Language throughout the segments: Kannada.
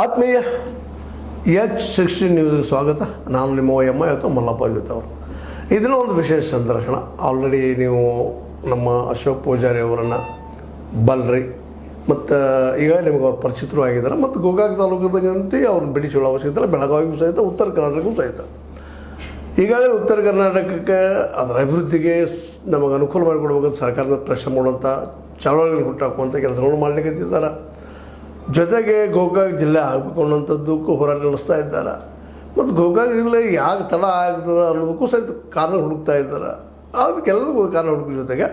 ಆತ್ಮೀಯ ಎಚ್ ಸಿಕ್ಸ್ಟೀನ್ ನ್ಯೂಸ್ಗೆ ಸ್ವಾಗತ. ನಾನು ನಿಮ್ಮ ಎಮ್ಮ ಇವತ್ತು ಮಲ್ಲಪ್ಪ ಜೊತೆ ಅವರು. ಇದನ್ನ ಒಂದು ವಿಶೇಷ ಸಂದರ್ಶನ. ಆಲ್ರೆಡಿ ನೀವು ನಮ್ಮ ಅಶೋಕ್ ಪೂಜಾರಿ ಅವರನ್ನು ಬಲ್ರಿ. ಮತ್ತು ಈಗ ನಿಮಗೆ ಅವ್ರು ಪರಿಚಿತರು ಆಗಿದ್ದಾರೆ. ಮತ್ತು ಗೋಕಾಕ್ ತಾಲೂಕದಂತೆ ಅವ್ರನ್ನ ಬಿಡಿಸುವ ಅವಶ್ಯಕತೆ ಬೆಳಗಾವಿಗೂ ಸಹಿತ, ಉತ್ತರ ಕರ್ನಾಟಕಕ್ಕೂ ಸಹಿತ. ಈಗಾಗಲೇ ಉತ್ತರ ಕರ್ನಾಟಕಕ್ಕೆ ಅದರ ಅಭಿವೃದ್ಧಿಗೆ ನಮಗೆ ಅನುಕೂಲ ಮಾಡಿಕೊಡ್ಬೇಕಂತ ಸರ್ಕಾರದ ಪ್ರಶ್ನೆ ಮಾಡುವಂಥ ಚಳವಳಿಗಳನ್ನು ಹುಟ್ಟಾಕುವಂಥ ಕೆಲಸಗಳನ್ನು ಮಾಡಲಿಕ್ಕೆ ಜೊತೆಗೆ ಗೋಕಾಕ್ ಜಿಲ್ಲೆ ಆಗಬೇಕು ಅನ್ನೋಂಥದ್ದಕ್ಕೂ ಹೋರಾಟ ನಡೆಸ್ತಾ ಇದ್ದಾರೆ. ಮತ್ತು ಗೋಕಾಕ್ ಜಿಲ್ಲೆ ಯಾಕೆ ತಡ ಆಗ್ತದೆ ಅನ್ನೋದಕ್ಕೂ ಸಹಿತ ಕಾರಣ ಹುಡುಕ್ತಾ ಇದ್ದಾರೆ. ಅದಕ್ಕೆಲ್ಲದಕ್ಕೂ ಕಾರಣ ಹುಡುಕೋ ಜೊತೆಗೆ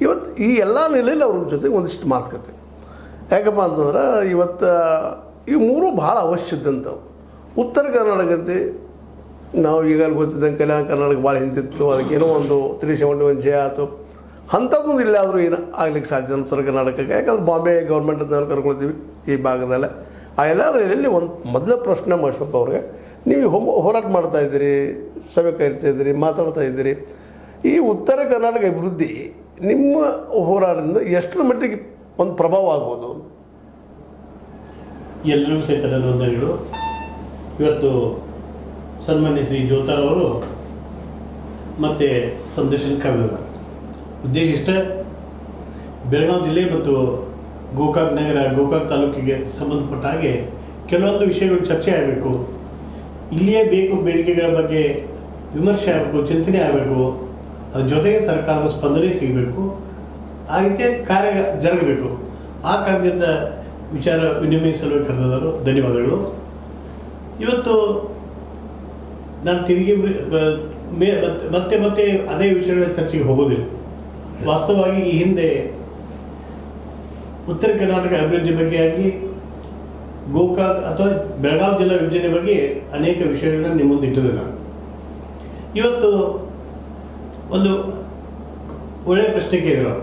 ಇವತ್ತು ಈ ಎಲ್ಲ ನೆಲೆಯಲ್ಲಿ ಅವ್ರ ಜೊತೆಗೆ ಒಂದಿಷ್ಟು ಮಾತುಕತೆ. ಯಾಕಪ್ಪ ಅಂತಂದ್ರೆ ಇವತ್ತು ಈ ಮೂರು ಭಾಳ ಅವಶ್ಯಕತೆ ಉತ್ತರ ಕರ್ನಾಟಕಂತೆ ನಾವು ಈಗಲೇ ಗೊತ್ತಿದ್ದಂಗೆ ಕಲ್ಯಾಣ ಕರ್ನಾಟಕ ಭಾಳ ಹಿಂದಿತ್ತು ಅದಕ್ಕೆ ಏನೋ ಒಂದು ತ್ರೀ ಸೆವೆಂಟಿ ಒನ್ ಜೆ ಆಯಿತು. ಅಂಥದ್ದೊಂದು ಇಲ್ಲಾದರೂ ಏನು ಆಗ್ಲಿಕ್ಕೆ ಸಾಧ್ಯ ಉತ್ತರ ಕರ್ನಾಟಕಕ್ಕೆ? ಯಾಕಂದ್ರೆ ಬಾಂಬೆ ಗೌರ್ಮೆಂಟ್ ಅಂತ ನಾವು ಕರ್ಕೊಳ್ತೀವಿ. ಈ ಭಾಗದಲ್ಲಿ. ಆ ಎಲ್ಲ ರೇಲಲ್ಲಿ ಒಂದು ಮೊದಲ ಪ್ರಶ್ನೆ ಅಶೋಕ್ ಅವ್ರಿಗೆ, ನೀವು ಹೋಮ್, ಹೋರಾಟ ಮಾಡ್ತಾಯಿದ್ದೀರಿ ಸಭೆ ಕರಿತಾ ಇದ್ದೀರಿ, ಮಾತಾಡ್ತಾ ಇದ್ದೀರಿ, ಈ ಉತ್ತರ ಕರ್ನಾಟಕ ಅಭಿವೃದ್ಧಿ ನಿಮ್ಮ ಹೋರಾಟದಿಂದ ಎಷ್ಟರ ಮಟ್ಟಿಗೆ ಒಂದು ಪ್ರಭಾವ ಆಗ್ಬೋದು? ಎಲ್ಲರಿಗೂ ಸಹಿತ ವಂದನೆಗಳು. ಇವತ್ತು ಸನ್ಮಾನ್ಯ ಶ್ರೀ ಜ್ಯೋತಾರ್ ಅವರು ಮತ್ತೆ ಸಂದರ್ಶನ ಕರೆದಿದ್ದಾರೆ. ಉದ್ದೇಶ ಇಷ್ಟೇ, ಬೆಳಗಾವಿ ಜಿಲ್ಲೆ ಮತ್ತು ಗೋಕಾಕ್ ನಗರ, ಗೋಕಾಕ್ ತಾಲೂಕಿಗೆ ಸಂಬಂಧಪಟ್ಟ ಹಾಗೆ ಕೆಲವೊಂದು ವಿಷಯಗಳು ಚರ್ಚೆ ಆಗಬೇಕು. ಇಲ್ಲಿಯೇ ಬೇಕು ಬೇಡಿಕೆಗಳ ಬಗ್ಗೆ ವಿಮರ್ಶೆ ಆಗಬೇಕು, ಚಿಂತನೆ ಆಗಬೇಕು. ಅದ್ರ ಜೊತೆಗೆ ಸರ್ಕಾರದ ಸ್ಪಂದನೆ ಸಿಗಬೇಕು. ಆ ರೀತಿಯ ಕಾರ್ಯ ಜರುಗಬೇಕು. ಆ ಕಾರ್ಯದಿಂದ ವಿಚಾರ ವಿನಿಮಯಿಸಲು ಕರೆದವರು ಧನ್ಯವಾದಗಳು. ಇವತ್ತು ನಾನು ತಿರುಗಿ ಮತ್ತೆ ಮತ್ತೆ ಅದೇ ವಿಷಯಗಳ ಚರ್ಚೆಗೆ ಹೋಗೋದಿಲ್ಲ. ವಾಸ್ತವವಾಗಿ ಈ ಹಿಂದೆ ಉತ್ತರ ಕರ್ನಾಟಕ ಅಭಿವೃದ್ಧಿ ಬಗ್ಗೆ ಆಗಿ ಗೋಕಾಕ್ ಅಥವಾ ಬೆಳಗಾವಿ ಜಿಲ್ಲಾ ವಿಭಜನೆ ಬಗ್ಗೆ ಅನೇಕ ವಿಷಯಗಳನ್ನು ನಿಮ್ಮ ಮುಂದೆ ಇಟ್ಟಿದ್ದೆ ನಾನು. ಇವತ್ತು ಒಂದು ಒಳ್ಳೆಯ ಪ್ರಶ್ನೆ ಕೇಳಿದ್ರು.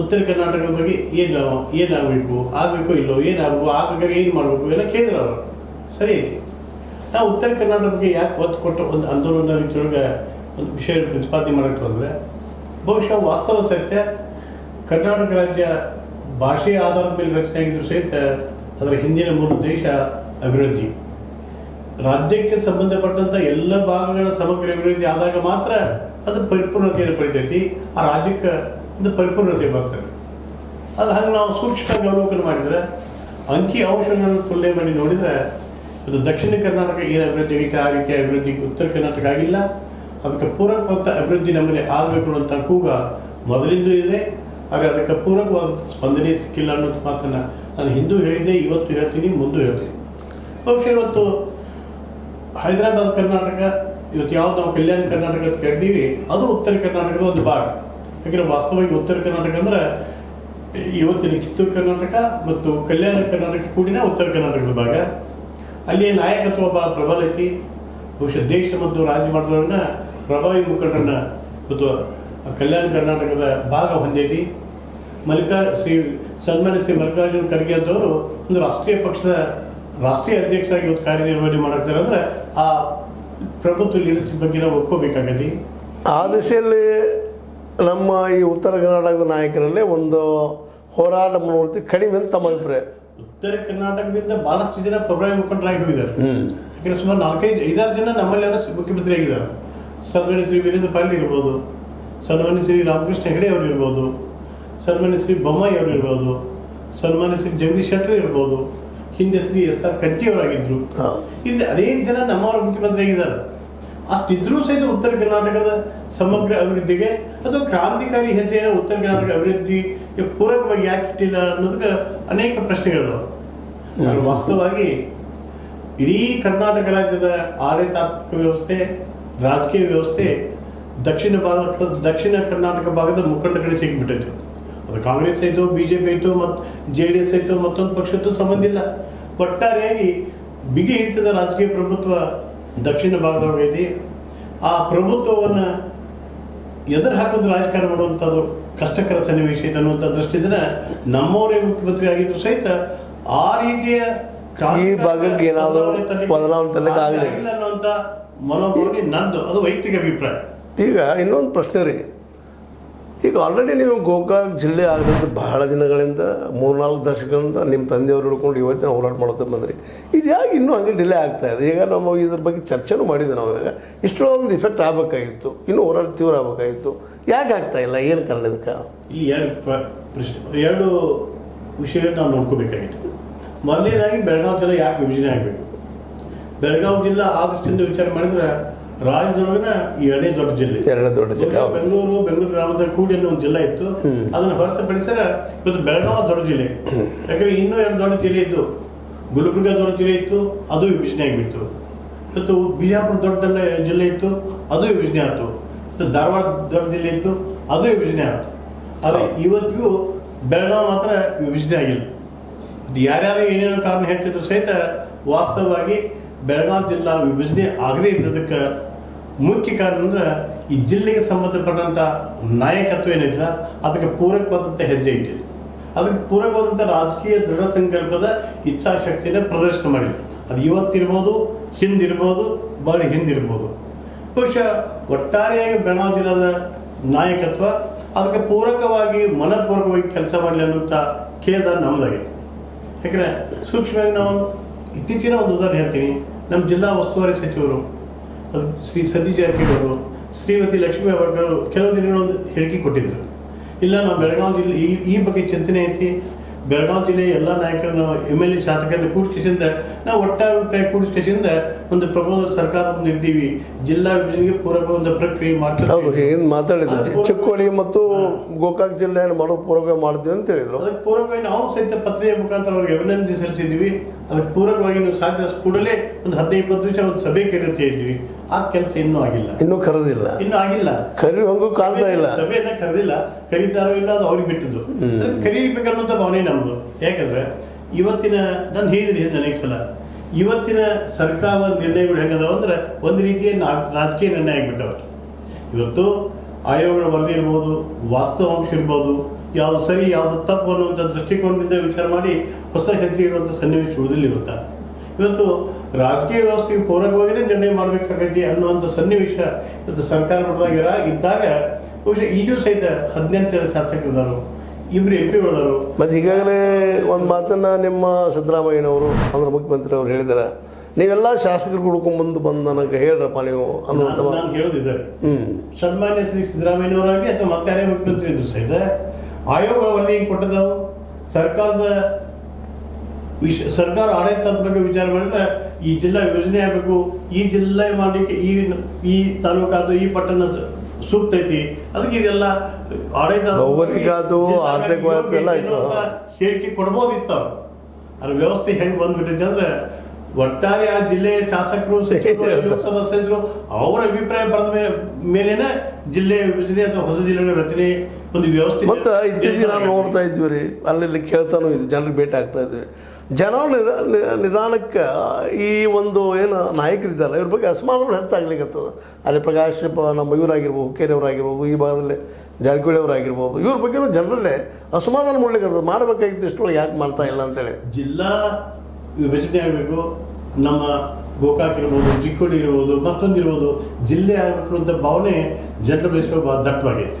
ಉತ್ತರ ಕರ್ನಾಟಕದ ಬಗ್ಗೆ ಏನು ಏನಾಗಬೇಕು ಆಗಬೇಕು ಇಲ್ಲೋ ಏನಾಗಬೇಕು ಆಗಬೇಕಾದ್ರೆ ಏನು ಮಾಡಬೇಕು ಎಲ್ಲ ಕೇಳಿದ್ರು ಅವರು. ಸರಿ ಐತಿ ನಾವು ಉತ್ತರ ಕರ್ನಾಟಕ ಬಗ್ಗೆ ಯಾಕೆ ಒತ್ತು ಕೊಟ್ಟು ಒಂದು ಆಂದೋಲನ ರೀತಿಯೊಳಗೆ ಒಂದು ವಿಷಯ ಪ್ರತಿಪಾದನೆ ಮಾಡೋಕ್ಕೆ ಬಂದರೆ ಬಹುಶಃ ವಾಸ್ತವ ಸತ್ಯ ಕರ್ನಾಟಕ ರಾಜ್ಯ ಭಾಷೆಯ ಆಧಾರದ ಮೇಲೆ ರಚನೆ ಆಗಿದ್ರು ಸಹಿತ ಅದರ ಹಿಂದಿನ ಮೂಲ ಉದ್ದೇಶ ಅಭಿವೃದ್ಧಿ. ರಾಜ್ಯಕ್ಕೆ ಸಂಬಂಧಪಟ್ಟಂತ ಎಲ್ಲ ಭಾಗಗಳ ಸಮಗ್ರ ಅಭಿವೃದ್ಧಿ ಆದಾಗ ಮಾತ್ರ ಅದು ಪರಿಪೂರ್ಣತೆಯನ್ನು ಪಡಿತೈತಿ ಆ ರಾಜ್ಯಕ್ಕೆ ಒಂದು ಪರಿಪೂರ್ಣತೆ ಬರ್ತದೆ. ಅದು ಹಾಗೆ ನಾವು ಸೂಕ್ಷ್ಮವಾಗಿ ಅವಲೋಕನ ಮಾಡಿದ್ರೆ, ಅಂಕಿ ಅಂಶಗಳನ್ನು ತುಲನೆ ಮಾಡಿ ನೋಡಿದ್ರೆ, ಇದು ದಕ್ಷಿಣ ಕರ್ನಾಟಕ ಏನು ಅಭಿವೃದ್ಧಿ ಆಗೈತೆ ಆ ರೀತಿಯ ಅಭಿವೃದ್ಧಿ ಉತ್ತರ ಕರ್ನಾಟಕ ಆಗಿಲ್ಲ. ಅದಕ್ಕೆ ಪೂರಕವಂತ ಅಭಿವೃದ್ಧಿ ನಮ್ಮಲ್ಲಿ ಆಗಬೇಕು ಅನ್ನೋಂಥ ಕೂಗ ಮೊದಲಿಂದ ಇದೆ. ಆದರೆ ಅದಕ್ಕೆ ಪೂರಕವಾದ ಸ್ಪಂದನೆ ಸಿಕ್ಕಿಲ್ಲ ಅನ್ನೋದು ಮಾತನ್ನು ನಾನು ಹಿಂದೂ ಹೇಳಿದ್ದೆ, ಇವತ್ತು ಹೇಳ್ತೀನಿ, ಮುಂದೂ ಹೇಳ್ತೀನಿ. ಬಹುಶಃ ಇವತ್ತು ಹೈದರಾಬಾದ್ ಕರ್ನಾಟಕ, ಇವತ್ತು ಯಾವ್ದು ನಾವು ಕಲ್ಯಾಣ ಕರ್ನಾಟಕ ಅಂತ ಕರಿತೀವಿ ಅದು ಉತ್ತರ ಕರ್ನಾಟಕದ ಒಂದು ಭಾಗ. ಯಾಕಂದ್ರೆ ವಾಸ್ತವವಾಗಿ ಉತ್ತರ ಕರ್ನಾಟಕ ಅಂದ್ರೆ ಇವತ್ತಿನ ಕಿತ್ತೂರು ಕರ್ನಾಟಕ ಮತ್ತು ಕಲ್ಯಾಣ ಕರ್ನಾಟಕ ಕೂಡಿನ ಉತ್ತರ ಕರ್ನಾಟಕದ ಭಾಗ. ಅಲ್ಲಿ ನಾಯಕತ್ವ ಬಹಳ ಪ್ರಬಲ ಐತಿ. ಬಹುಶಃ ದೇಶ ಮತ್ತು ರಾಜ್ಯ ಮಟ್ಟದವರನ್ನ ಪ್ರಭಾವಿ ಮುಖಂಡರನ್ನ ಇವತ್ತು ಕಲ್ಯಾಣ ಕರ್ನಾಟಕದ ಭಾಗ ಹೊಂದೈತಿ ಮಲ್ಲಿಕಾ ಶ್ರೀ ಸನ್ಮಾನ್ಯ ಶ್ರೀ ಮಲ್ಲಿಕಾರ್ಜುನ ಖರ್ಗೆ ಅಂತವರು ಒಂದು ರಾಷ್ಟ್ರೀಯ ಪಕ್ಷದ ರಾಷ್ಟ್ರೀಯ ಅಧ್ಯಕ್ಷರಾಗಿ ಇವತ್ತು ಕಾರ್ಯನಿರ್ವಹಣೆ ಮಾಡ್ತಾರೆ ಅಂದರೆ ಆ ಪ್ರಭುತ್ವ ಲೀಡರ್ಶಿಪ್ ಬಗ್ಗೆ ನಾವು ಒಪ್ಕೋಬೇಕಾಗತಿ ಆ ದಿಶೆಯಲ್ಲಿ ನಮ್ಮ ಈ ಉತ್ತರ ಕರ್ನಾಟಕದ ನಾಯಕರಲ್ಲೇ ಒಂದು ಹೋರಾಟ ಪ್ರವೃತ್ತಿ ಕಡಿಮೆ ಅಂತ ತಮ್ಮ ಅಭಿಪ್ರಾಯ. ಉತ್ತರ ಕರ್ನಾಟಕದಿಂದ ಬಹಳಷ್ಟು ಜನ ಪ್ರಭಾವಿ ಮುಖಂಡರಾಗಿ ಹೋಗಿದ್ದಾರೆ. ಯಾಕಂದರೆ ಸುಮಾರು ನಾಲ್ಕೈದು ಐದಾರು ಜನ ನಮ್ಮಲ್ಲಿ ಅಂದರೆ ಮುಖ್ಯಮಂತ್ರಿ ಆಗಿದ್ದಾರೆ ಶ್ರೀ ವೀರೇಂದ್ರ ಪಾಟೀಲ್ ಇರ್ಬೋದು ಸನ್ಮಾನ್ಯ ಶ್ರೀ ರಾಮಕೃಷ್ಣ ಹೆಗಡೆ ಅವರು ಇರ್ಬೋದು ಸನ್ಮಾನ್ಯ ಶ್ರೀ ಬೊಮ್ಮಾಯಿ ಅವರು ಇರ್ಬೋದು ಸನ್ಮಾನ್ಯ ಶ್ರೀ ಜಗದೀಶ್ ಶೆಟ್ಟರ್ ಇರ್ಬೋದು ಹಿಂದೆ ಶ್ರೀ ಎಸ್ ಆರ್ ಕಟ್ಟಿ ಅವರಾಗಿದ್ರು. ಹೌದು. ಇಲ್ಲಿ ಅನೇಕ ಜನ ನಮ್ಮವರ ಮುಖ್ಯಮಂತ್ರಿ ಆಗಿದ್ದಾರೆ. ಅಷ್ಟಿದ್ರೂ ಸಹಿತ ಉತ್ತರ ಕರ್ನಾಟಕದ ಸಮಗ್ರ ಅಭಿವೃದ್ಧಿಗೆ ಅಥವಾ ಕ್ರಾಂತಿಕಾರಿ ಹೆಜ್ಜೆಯನ್ನು ಉತ್ತರ ಕರ್ನಾಟಕ ಅಭಿವೃದ್ಧಿಗೆ ಪೂರಕವಾಗಿ ಯಾಕೆ ಇಟ್ಟಿಲ್ಲ ಅನ್ನೋದಕ್ಕೆ ಅನೇಕ ಪ್ರಶ್ನೆಗಳಿದಾವೆ. ನಾನು ವಾಸ್ತವವಾಗಿ ಇಡೀ ಕರ್ನಾಟಕ ರಾಜ್ಯದ ಆಡಳಿತಾತ್ಮಕ ವ್ಯವಸ್ಥೆ ರಾಜಕೀಯ ವ್ಯವಸ್ಥೆ ದಕ್ಷಿಣ ಭಾರತ ದಕ್ಷಿಣ ಕರ್ನಾಟಕ ಭಾಗದ ಮುಖಂಡಗಳಿಗೆ ಸಿಕ್ಬಿಟ್ಟಿತ್ತು. ಅದು ಕಾಂಗ್ರೆಸ್ ಆಯಿತು ಬಿ ಜೆ ಪಿ ಆಯಿತು ಮತ್ತು ಜೆ ಡಿ ಎಸ್ ಆಯಿತು ಮತ್ತೊಂದು ಪಕ್ಷದ್ದು ಸಂಬಂಧ ಇಲ್ಲ. ಒಟ್ಟಾರೆಯಾಗಿ ಬಿಗಿ ಹಿಡಿತದ ರಾಜಕೀಯ ಪ್ರಭುತ್ವ ದಕ್ಷಿಣ ಭಾಗದೊಳಗೈತಿ ಆ ಪ್ರಭುತ್ವವನ್ನು ಎದುರು ಹಾಕೋದು ರಾಜಕಾರಣ ಮಾಡುವಂಥದ್ದು ಕಷ್ಟಕರ ಸನ್ನಿವೇಶ ಐತೆ ಅನ್ನುವಂಥ ದೃಷ್ಟಿಯಿಂದ ನಮ್ಮವರೇ ಮುಖ್ಯಮಂತ್ರಿ ಆಗಿದ್ರು ಸಹಿತ ಆ ರೀತಿಯ ಈ ಭಾಗಕ್ಕೆ ಏನಾದರೂ ಬದಲಾವಣೆ ಅನ್ನುವಂಥ ಮನೋಭಾವನೆ ನಂದು. ಅದು ವೈಯಕ್ತಿಕ ಅಭಿಪ್ರಾಯ. ಈಗ ಇನ್ನೊಂದು ಪ್ರಶ್ನೆ ರೀ. ಈಗ ಆಲ್ರೆಡಿ ನೀವು ಗೋಕಾಕ್ ಜಿಲ್ಲೆ ಆಗಿರೋದು ಬಹಳ ದಿನಗಳಿಂದ, ಮೂರ್ನಾಲ್ಕು ದಶಕದಿಂದ ನಿಮ್ಮ ತಂದೆಯವರು ಹಿಡ್ಕೊಂಡು ಇವತ್ತಿನ ಹೋರಾಟ ಮಾಡುತ್ತಾ ಬಂದ್ರಿ. ಇದು ಯಾಕೆ ಇನ್ನೂ ಹಂಗೆ ಡಿಲೇ ಆಗ್ತಾ ಇದೆ? ಈಗ ನಾವು ಇದ್ರ ಬಗ್ಗೆ ಚರ್ಚೆನೂ ಮಾಡಿದ್ದೆ ನಾವು ಈಗ. ಇಷ್ಟೊಂದು ಇಫೆಕ್ಟ್ ಆಗಬೇಕಾಗಿತ್ತು. ಇನ್ನೂ ಹೋರಾಟ ತೀವ್ರ ಆಗಬೇಕಾಗಿತ್ತು. ಯಾಕೆ ಆಗ್ತಾ ಇಲ್ಲ? ಏನು ಕಾರಣ ಇದಕ್ಕೆ? ಇಲ್ಲಿ ಎರಡು ಪ್ರ- ಪ್ರಶ್ನೆ, ಎರಡು ವಿಷಯಗಳನ್ನ ನಾವು ನೋಡ್ಕೋಬೇಕಾಗಿತ್ತು. ಮೊದಲನೇದಾಗಿ ಬೆಳಗಾವಿ ಜಿಲ್ಲೆ ಯಾಕೆ ವಿಭಜನೆ ಆಗಬೇಕು? ಬೆಳಗಾವಿ ಜಿಲ್ಲಾ ಆ ವಿಚಾರ ಮಾಡಿದ್ರೆ ರಾಜ್ಯದೊಳಗಿನ ಈ ಎರಡನೇ ದೊಡ್ಡ ಜಿಲ್ಲೆ. ಎರಡನೇ ದೊಡ್ಡ ಜಿಲ್ಲೆ, ಬೆಂಗಳೂರು ಬೆಂಗಳೂರು ಗ್ರಾಮದ ಕೂಡಿ ಅನ್ನೋ ಒಂದು ಜಿಲ್ಲೆ ಇತ್ತು. ಅದನ್ನು ಹೊರತುಪಡಿಸಿದ್ರೆ ಇವತ್ತು ಬೆಳಗಾವಿ ದೊಡ್ಡ ಜಿಲ್ಲೆ. ಯಾಕಂದ್ರೆ ಇನ್ನೂ ಎರಡು ದೊಡ್ಡ ಜಿಲ್ಲೆ ಇತ್ತು. ಗುಲ್ಬರ್ಗ ದೊಡ್ಡ ಜಿಲ್ಲೆ ಇತ್ತು. ಅದು ವಿಭಜನೆ ಆಗಿಬಿಡ್ತು. ಇವತ್ತು ಬಿಜಾಪುರ ದೊಡ್ಡ ಜಿಲ್ಲೆ ಇತ್ತು. ಅದು ವಿಭಜನೆ ಆಯಿತು. ಮತ್ತು ಧಾರವಾಡ ದೊಡ್ಡ ಜಿಲ್ಲೆ ಇತ್ತು. ಅದು ವಿಭಜನೆ ಆಯಿತು. ಆದರೆ ಇವತ್ತಿಗೂ ಬೆಳಗಾವಿ ಮಾತ್ರ ವಿಭಜನೆ ಆಗಿಲ್ಲ. ಯಾರ್ಯಾರು ಏನೇನೋ ಕಾರಣ ಹೇಳ್ತಿದ್ರು ಸಹಿತ ವಾಸ್ತವವಾಗಿ ಬೆಳಗಾವಿ ಜಿಲ್ಲಾ ವಿಭಜನೆ ಆಗದೇ ಇದ್ದದಕ್ಕೆ ಮುಖ್ಯ ಕಾರಣ ಅಂದ್ರೆ ಈ ಜಿಲ್ಲೆಗೆ ಸಂಬಂಧಪಟ್ಟಂತ ನಾಯಕತ್ವ ಏನಿಲ್ಲ, ಅದಕ್ಕೆ ಪೂರಕವಾದಂಥ ಹೆಜ್ಜೆ ಇಟ್ಟಿದೆ. ಅದಕ್ಕೆ ಪೂರಕವಾದಂಥ ರಾಜಕೀಯ ದೃಢ ಸಂಕಲ್ಪದ ಇಚ್ಛಾಶಕ್ತಿನ ಪ್ರದರ್ಶನ ಮಾಡಿದೆ. ಅದು ಇವತ್ತಿರ್ಬೋದು, ಹಿಂದಿರ್ಬೋದು ಬಹಳ ಹಿಂದಿರ್ಬೋದು. ಬಹುಶಃ ಒಟ್ಟಾರೆಯಾಗಿ ಬೆಳಗಾವಿ ಜಿಲ್ಲಾದ ನಾಯಕತ್ವ ಅದಕ್ಕೆ ಪೂರಕವಾಗಿ ಮನಪೂರ್ವಕವಾಗಿ ಕೆಲಸ ಮಾಡಲಿ ಅನ್ನುವಂಥ ಖೇದ ನಮ್ಮದಾಗಿದೆ ಯಾಕಂದ್ರೆ ಸೂಕ್ಷ್ಮವಾಗಿ ನಾವು ಇತ್ತೀಚಿನ ಒಂದು ಉದಾಹರಣೆ ಹೇಳ್ತೀನಿ. ನಮ್ಮ ಜಿಲ್ಲಾ ಉಸ್ತುವಾರಿ ಸಚಿವರು, ಅದು ಶ್ರೀ ಸತೀಶ್ ಜಾರಕಿಹೊಳಿ ಶ್ರೀಮತಿ ಲಕ್ಷ್ಮೀ ಅವರು ಕೆಲವು ದಿನಗಳ ಒಂದು ಹೇಳಿಕೆ ಕೊಟ್ಟಿದ್ರು ಇಲ್ಲ, ನಾವು ಬೆಳಗಾವಿ ಜಿಲ್ಲೆ ಈ ಈ ಬಗ್ಗೆ ಚಿಂತನೆ ಐತಿ. ಬೆಳಗಾವಿ ಜಿಲ್ಲೆಯ ಎಲ್ಲ ನಾಯಕರನ್ನು ಎಂ ಎಲ್ ಎ ಶಾಸಕರನ್ನು ಕೂಡಿಸ್ಕಿಸಿಂದ ನಾವು ಒಟ್ಟಾಭಿಪ್ರಾಯ ಕೂಡಿಸ್ಕಿಸಿಂದ ಒಂದು ಪ್ರಪೋಸಲ್ ಸರ್ಕಾರ ಬಂದಿರ್ತೀವಿ ಜಿಲ್ಲಾ ವಿಭಜನೆಗೆ ಒಂದು ಪ್ರಕ್ರಿಯೆ ಮಾಡ್ತಾರೆ ಏನು ಮಾತಾಡಿದ್ರು? ಚಿಕ್ಕೋಳಿ ಮತ್ತು ಗೋಕಾಕ್ ಜಿಲ್ಲೆಯನ್ನು ಮಾಡೋ ಪೂರಕ ಮಾಡ್ತೀವಿ ಅಂತ ಹೇಳಿದ್ರು. ಅದಕ್ಕೆ ಪೂರಕವಾಗಿ ನಾವು ಸಹಿತ ಪತ್ರಿಕೆ ಮುಖಾಂತರ ಅವ್ರಿಗೆ ಅಭಿನಂದನೆ ಸಲ್ಲಿಸಿದ್ವಿ. ಅದಕ್ಕೆ ಪೂರಕವಾಗಿ ನೀವು ಸಾಧ್ಯ ಕೂಡಲೇ ಒಂದು ಹದಿನೈದು ಇಪ್ಪತ್ತು ದಿವಸ ಒಂದು ಸಭೆ ಕರೆಯುತ್ತೆ ಇದ್ವಿ ಆ ಕೆಲಸ ಇನ್ನೂ ಆಗಿಲ್ಲ. ಇನ್ನೂ ಕರೆದಿಲ್ಲ. ಇನ್ನೂ ಆಗಿಲ್ಲ. ಕರಿ ಹಂಗೂ ಕಾಣ್ತಾ ಇಲ್ಲ. ಸಭೆಯನ್ನ ಕರೆದಿಲ್ಲ. ಕರೀತಾರೋ ಇಲ್ಲ ಅದು ಅವ್ರಿಗೆ ಬಿಟ್ಟಿದ್ದು. ಕರೀಬೇಕನ್ನುವಂಥ ಭಾವನೆ ನಮ್ಮದು ಯಾಕಂದ್ರೆ ಇವತ್ತಿನ ನಾನು ಹೇಳಿದ್ರಿ ಹಿಂದೆ ಅನೇಕ ಸಲ. ಇವತ್ತಿನ ಸರ್ಕಾರದ ನಿರ್ಣಯಗಳು ಹೆಂಗದಾವ ಅಂದ್ರೆ ಒಂದು ರೀತಿಯ ರಾಜಕೀಯ ನಿರ್ಣಯ ಆಗಿಬಿಟ್ಟವ್ರು ಇವತ್ತು ಆಯೋಗಗಳ ವರದಿ ಇರ್ಬೋದು ವಾಸ್ತವಾಂಶ ಇರ್ಬೋದು ಯಾವುದು ಸರಿ ಯಾವುದು ತಪ್ಪು ಅನ್ನುವಂಥ ದೃಷ್ಟಿಕೋನದಿಂದ ವಿಚಾರ ಮಾಡಿ ಹೊಸ ಹೆಜ್ಜೆ ಇರುವಂಥ ಸನ್ನಿವೇಶ ಉಳಿದಿಲ್ಲ ಇವತ್ತು. ಇವತ್ತು ರಾಜಕೀಯ ವ್ಯವಸ್ಥೆಗೆ ಪೂರಕವಾಗಿಯೇ ನಿರ್ಣಯ ಮಾಡಬೇಕಾಗೈತಿ ಅನ್ನುವಂಥ ಸನ್ನಿವೇಶ ಇವತ್ತು ಸರ್ಕಾರ ಮಟ್ಟದಾಗ ಇದ್ದಾಗ ಬಹುಶಃ ಈಗಲೂ ಸಹಿತ ಹದಿನೆಂಟು ಜನ ಶಾಸಕರಿದ್ದಾರೆ. ಇಬ್ರು ಎಂ ಪಿಗಳಿದಾರು ಮತ್ತು ಈಗಾಗಲೇ ಒಂದು ಮಾತನ್ನು ನಿಮ್ಮ ಸಿದ್ದರಾಮಯ್ಯನವರು ಅಂದ್ರೆ ಮುಖ್ಯಮಂತ್ರಿ ಅವರು ಹೇಳಿದ್ದಾರೆ. ನೀವೆಲ್ಲ ಶಾಸಕರು ಹುಡ್ಕೊಂಬಂದು ಬಂದು ನನಗೆ ಹೇಳ್ರಪ್ಪ ನೀವು ಅನ್ನುವಂಥ ನಾನು ಹೇಳೋದಿದ್ದಾರೆ. ಹ್ಞೂ ಸನ್ಮಾನ್ಯ ಶ್ರೀ ಸಿದ್ದರಾಮಯ್ಯನವರಾಗಿ ಅಥವಾ ಮತ್ತೆ ಯಾರೇ ಮುಖ್ಯಮಂತ್ರಿ ಇದ್ರು ಸಹಿತ ಆಯೋಗ ವರದಿ ಏನು ಕೊಟ್ಟದವು ಸರ್ಕಾರದ ವಿಷ ಸರ್ಕಾರ ಆಡಳಿತದ ಬಗ್ಗೆ ವಿಚಾರ ಮಾಡಿದ್ರೆ ಈ ಜಿಲ್ಲಾ ಯೋಜನೆ ಆಗಬೇಕು. ಈ ಜಿಲ್ಲೆ ಮಾಡಲಿಕ್ಕೆ ಈ ಈ ತಾಲೂಕಾದ ಈ ಪಟ್ಟಣ ಸೂಕ್ತ ಐತಿ. ಅದಕ್ಕೆ ಇದೆಲ್ಲ ಆಡಳಿತ ಹೇಳಿಕೆ ಕೊಡ್ಬೋದಿತ್ತು. ಅದ್ರ ವ್ಯವಸ್ಥೆ ಹೆಂಗೆ ಬಂದ್ಬಿಟ್ಟಿದೆ ಅಂದ್ರೆ ಒಟ್ಟಾರೆ ಆ ಜಿಲ್ಲೆಯ ಶಾಸಕರು ಲೋಕಸಭಾ ಸದಸ್ಯರು ಅವರ ಅಭಿಪ್ರಾಯ ಬರೆದ ಮೇಲೆ ಮೇಲೇನೆ ಜಿಲ್ಲೆ ವಿಭಜನೆ ಅಥವಾ ಹೊಸ ಜಿಲ್ಲೆಗಳ ರಚನೆ ಒಂದು ವ್ಯವಸ್ಥೆ ಮತ್ತೆ ಇತ್ತೀಚೆಗೆ ನಾವು ನೋಡ್ತಾ ಇದ್ವಿ ರೀ. ಅಲ್ಲಿ ಕೇಳ್ತಾನೂ ಇದು. ಜನರಿಗೆ ಭೇಟಿ ಆಗ್ತಾ ಇದ್ವಿ. ಜನ ನಿಧಾನಕ್ಕೆ ಈ ಒಂದು ಏನು ನಾಯಕರಿದ್ದಾರಲ್ಲ ಇವ್ರ ಬಗ್ಗೆ ಅಸಮಾಧಾನ ಹೆಚ್ಚಾಗ್ಲಿಕ್ಕತ್ತದ ಅಲ್ಲಿ ಪ್ರಕಾಶ್ ನಮ್ಮ ಇವರಾಗಿರ್ಬೋದು ಹುಕ್ಕೇರಿ ಅವರಾಗಿರ್ಬೋದು ಈ ಭಾಗದಲ್ಲಿ ಜಾರಕಿಹೊಳಿ ಅವರಾಗಿರ್ಬೋದು ಇವ್ರ ಬಗ್ಗೆನೂ ಜನರಲ್ಲೇ ಅಸಮಾಧಾನ ಅದು ಮಾಡಬೇಕಾಗಿತ್ತು ಇಷ್ಟೊಳಗೆ ಯಾಕೆ ಮಾಡ್ತಾ ಇಲ್ಲ ಅಂತೇಳಿ. ಜಿಲ್ಲಾ ವಿಭಜನೆ ಆಗಬೇಕು ನಮ್ಮ ಗೋಕಾಕ್ ಇರ್ಬೋದು ಚಿಕ್ಕೋಡಿ ಇರ್ಬೋದು ಮತ್ತೊಂದು ಇರ್ಬೋದು ಜಿಲ್ಲೆ ಆಗಬೇಕು ಅಂತ ಭಾವನೆ ಜನರ ಬೆಳೆಸುವ ಬಹಳ ದಟ್ಟವಾಗೈತೆ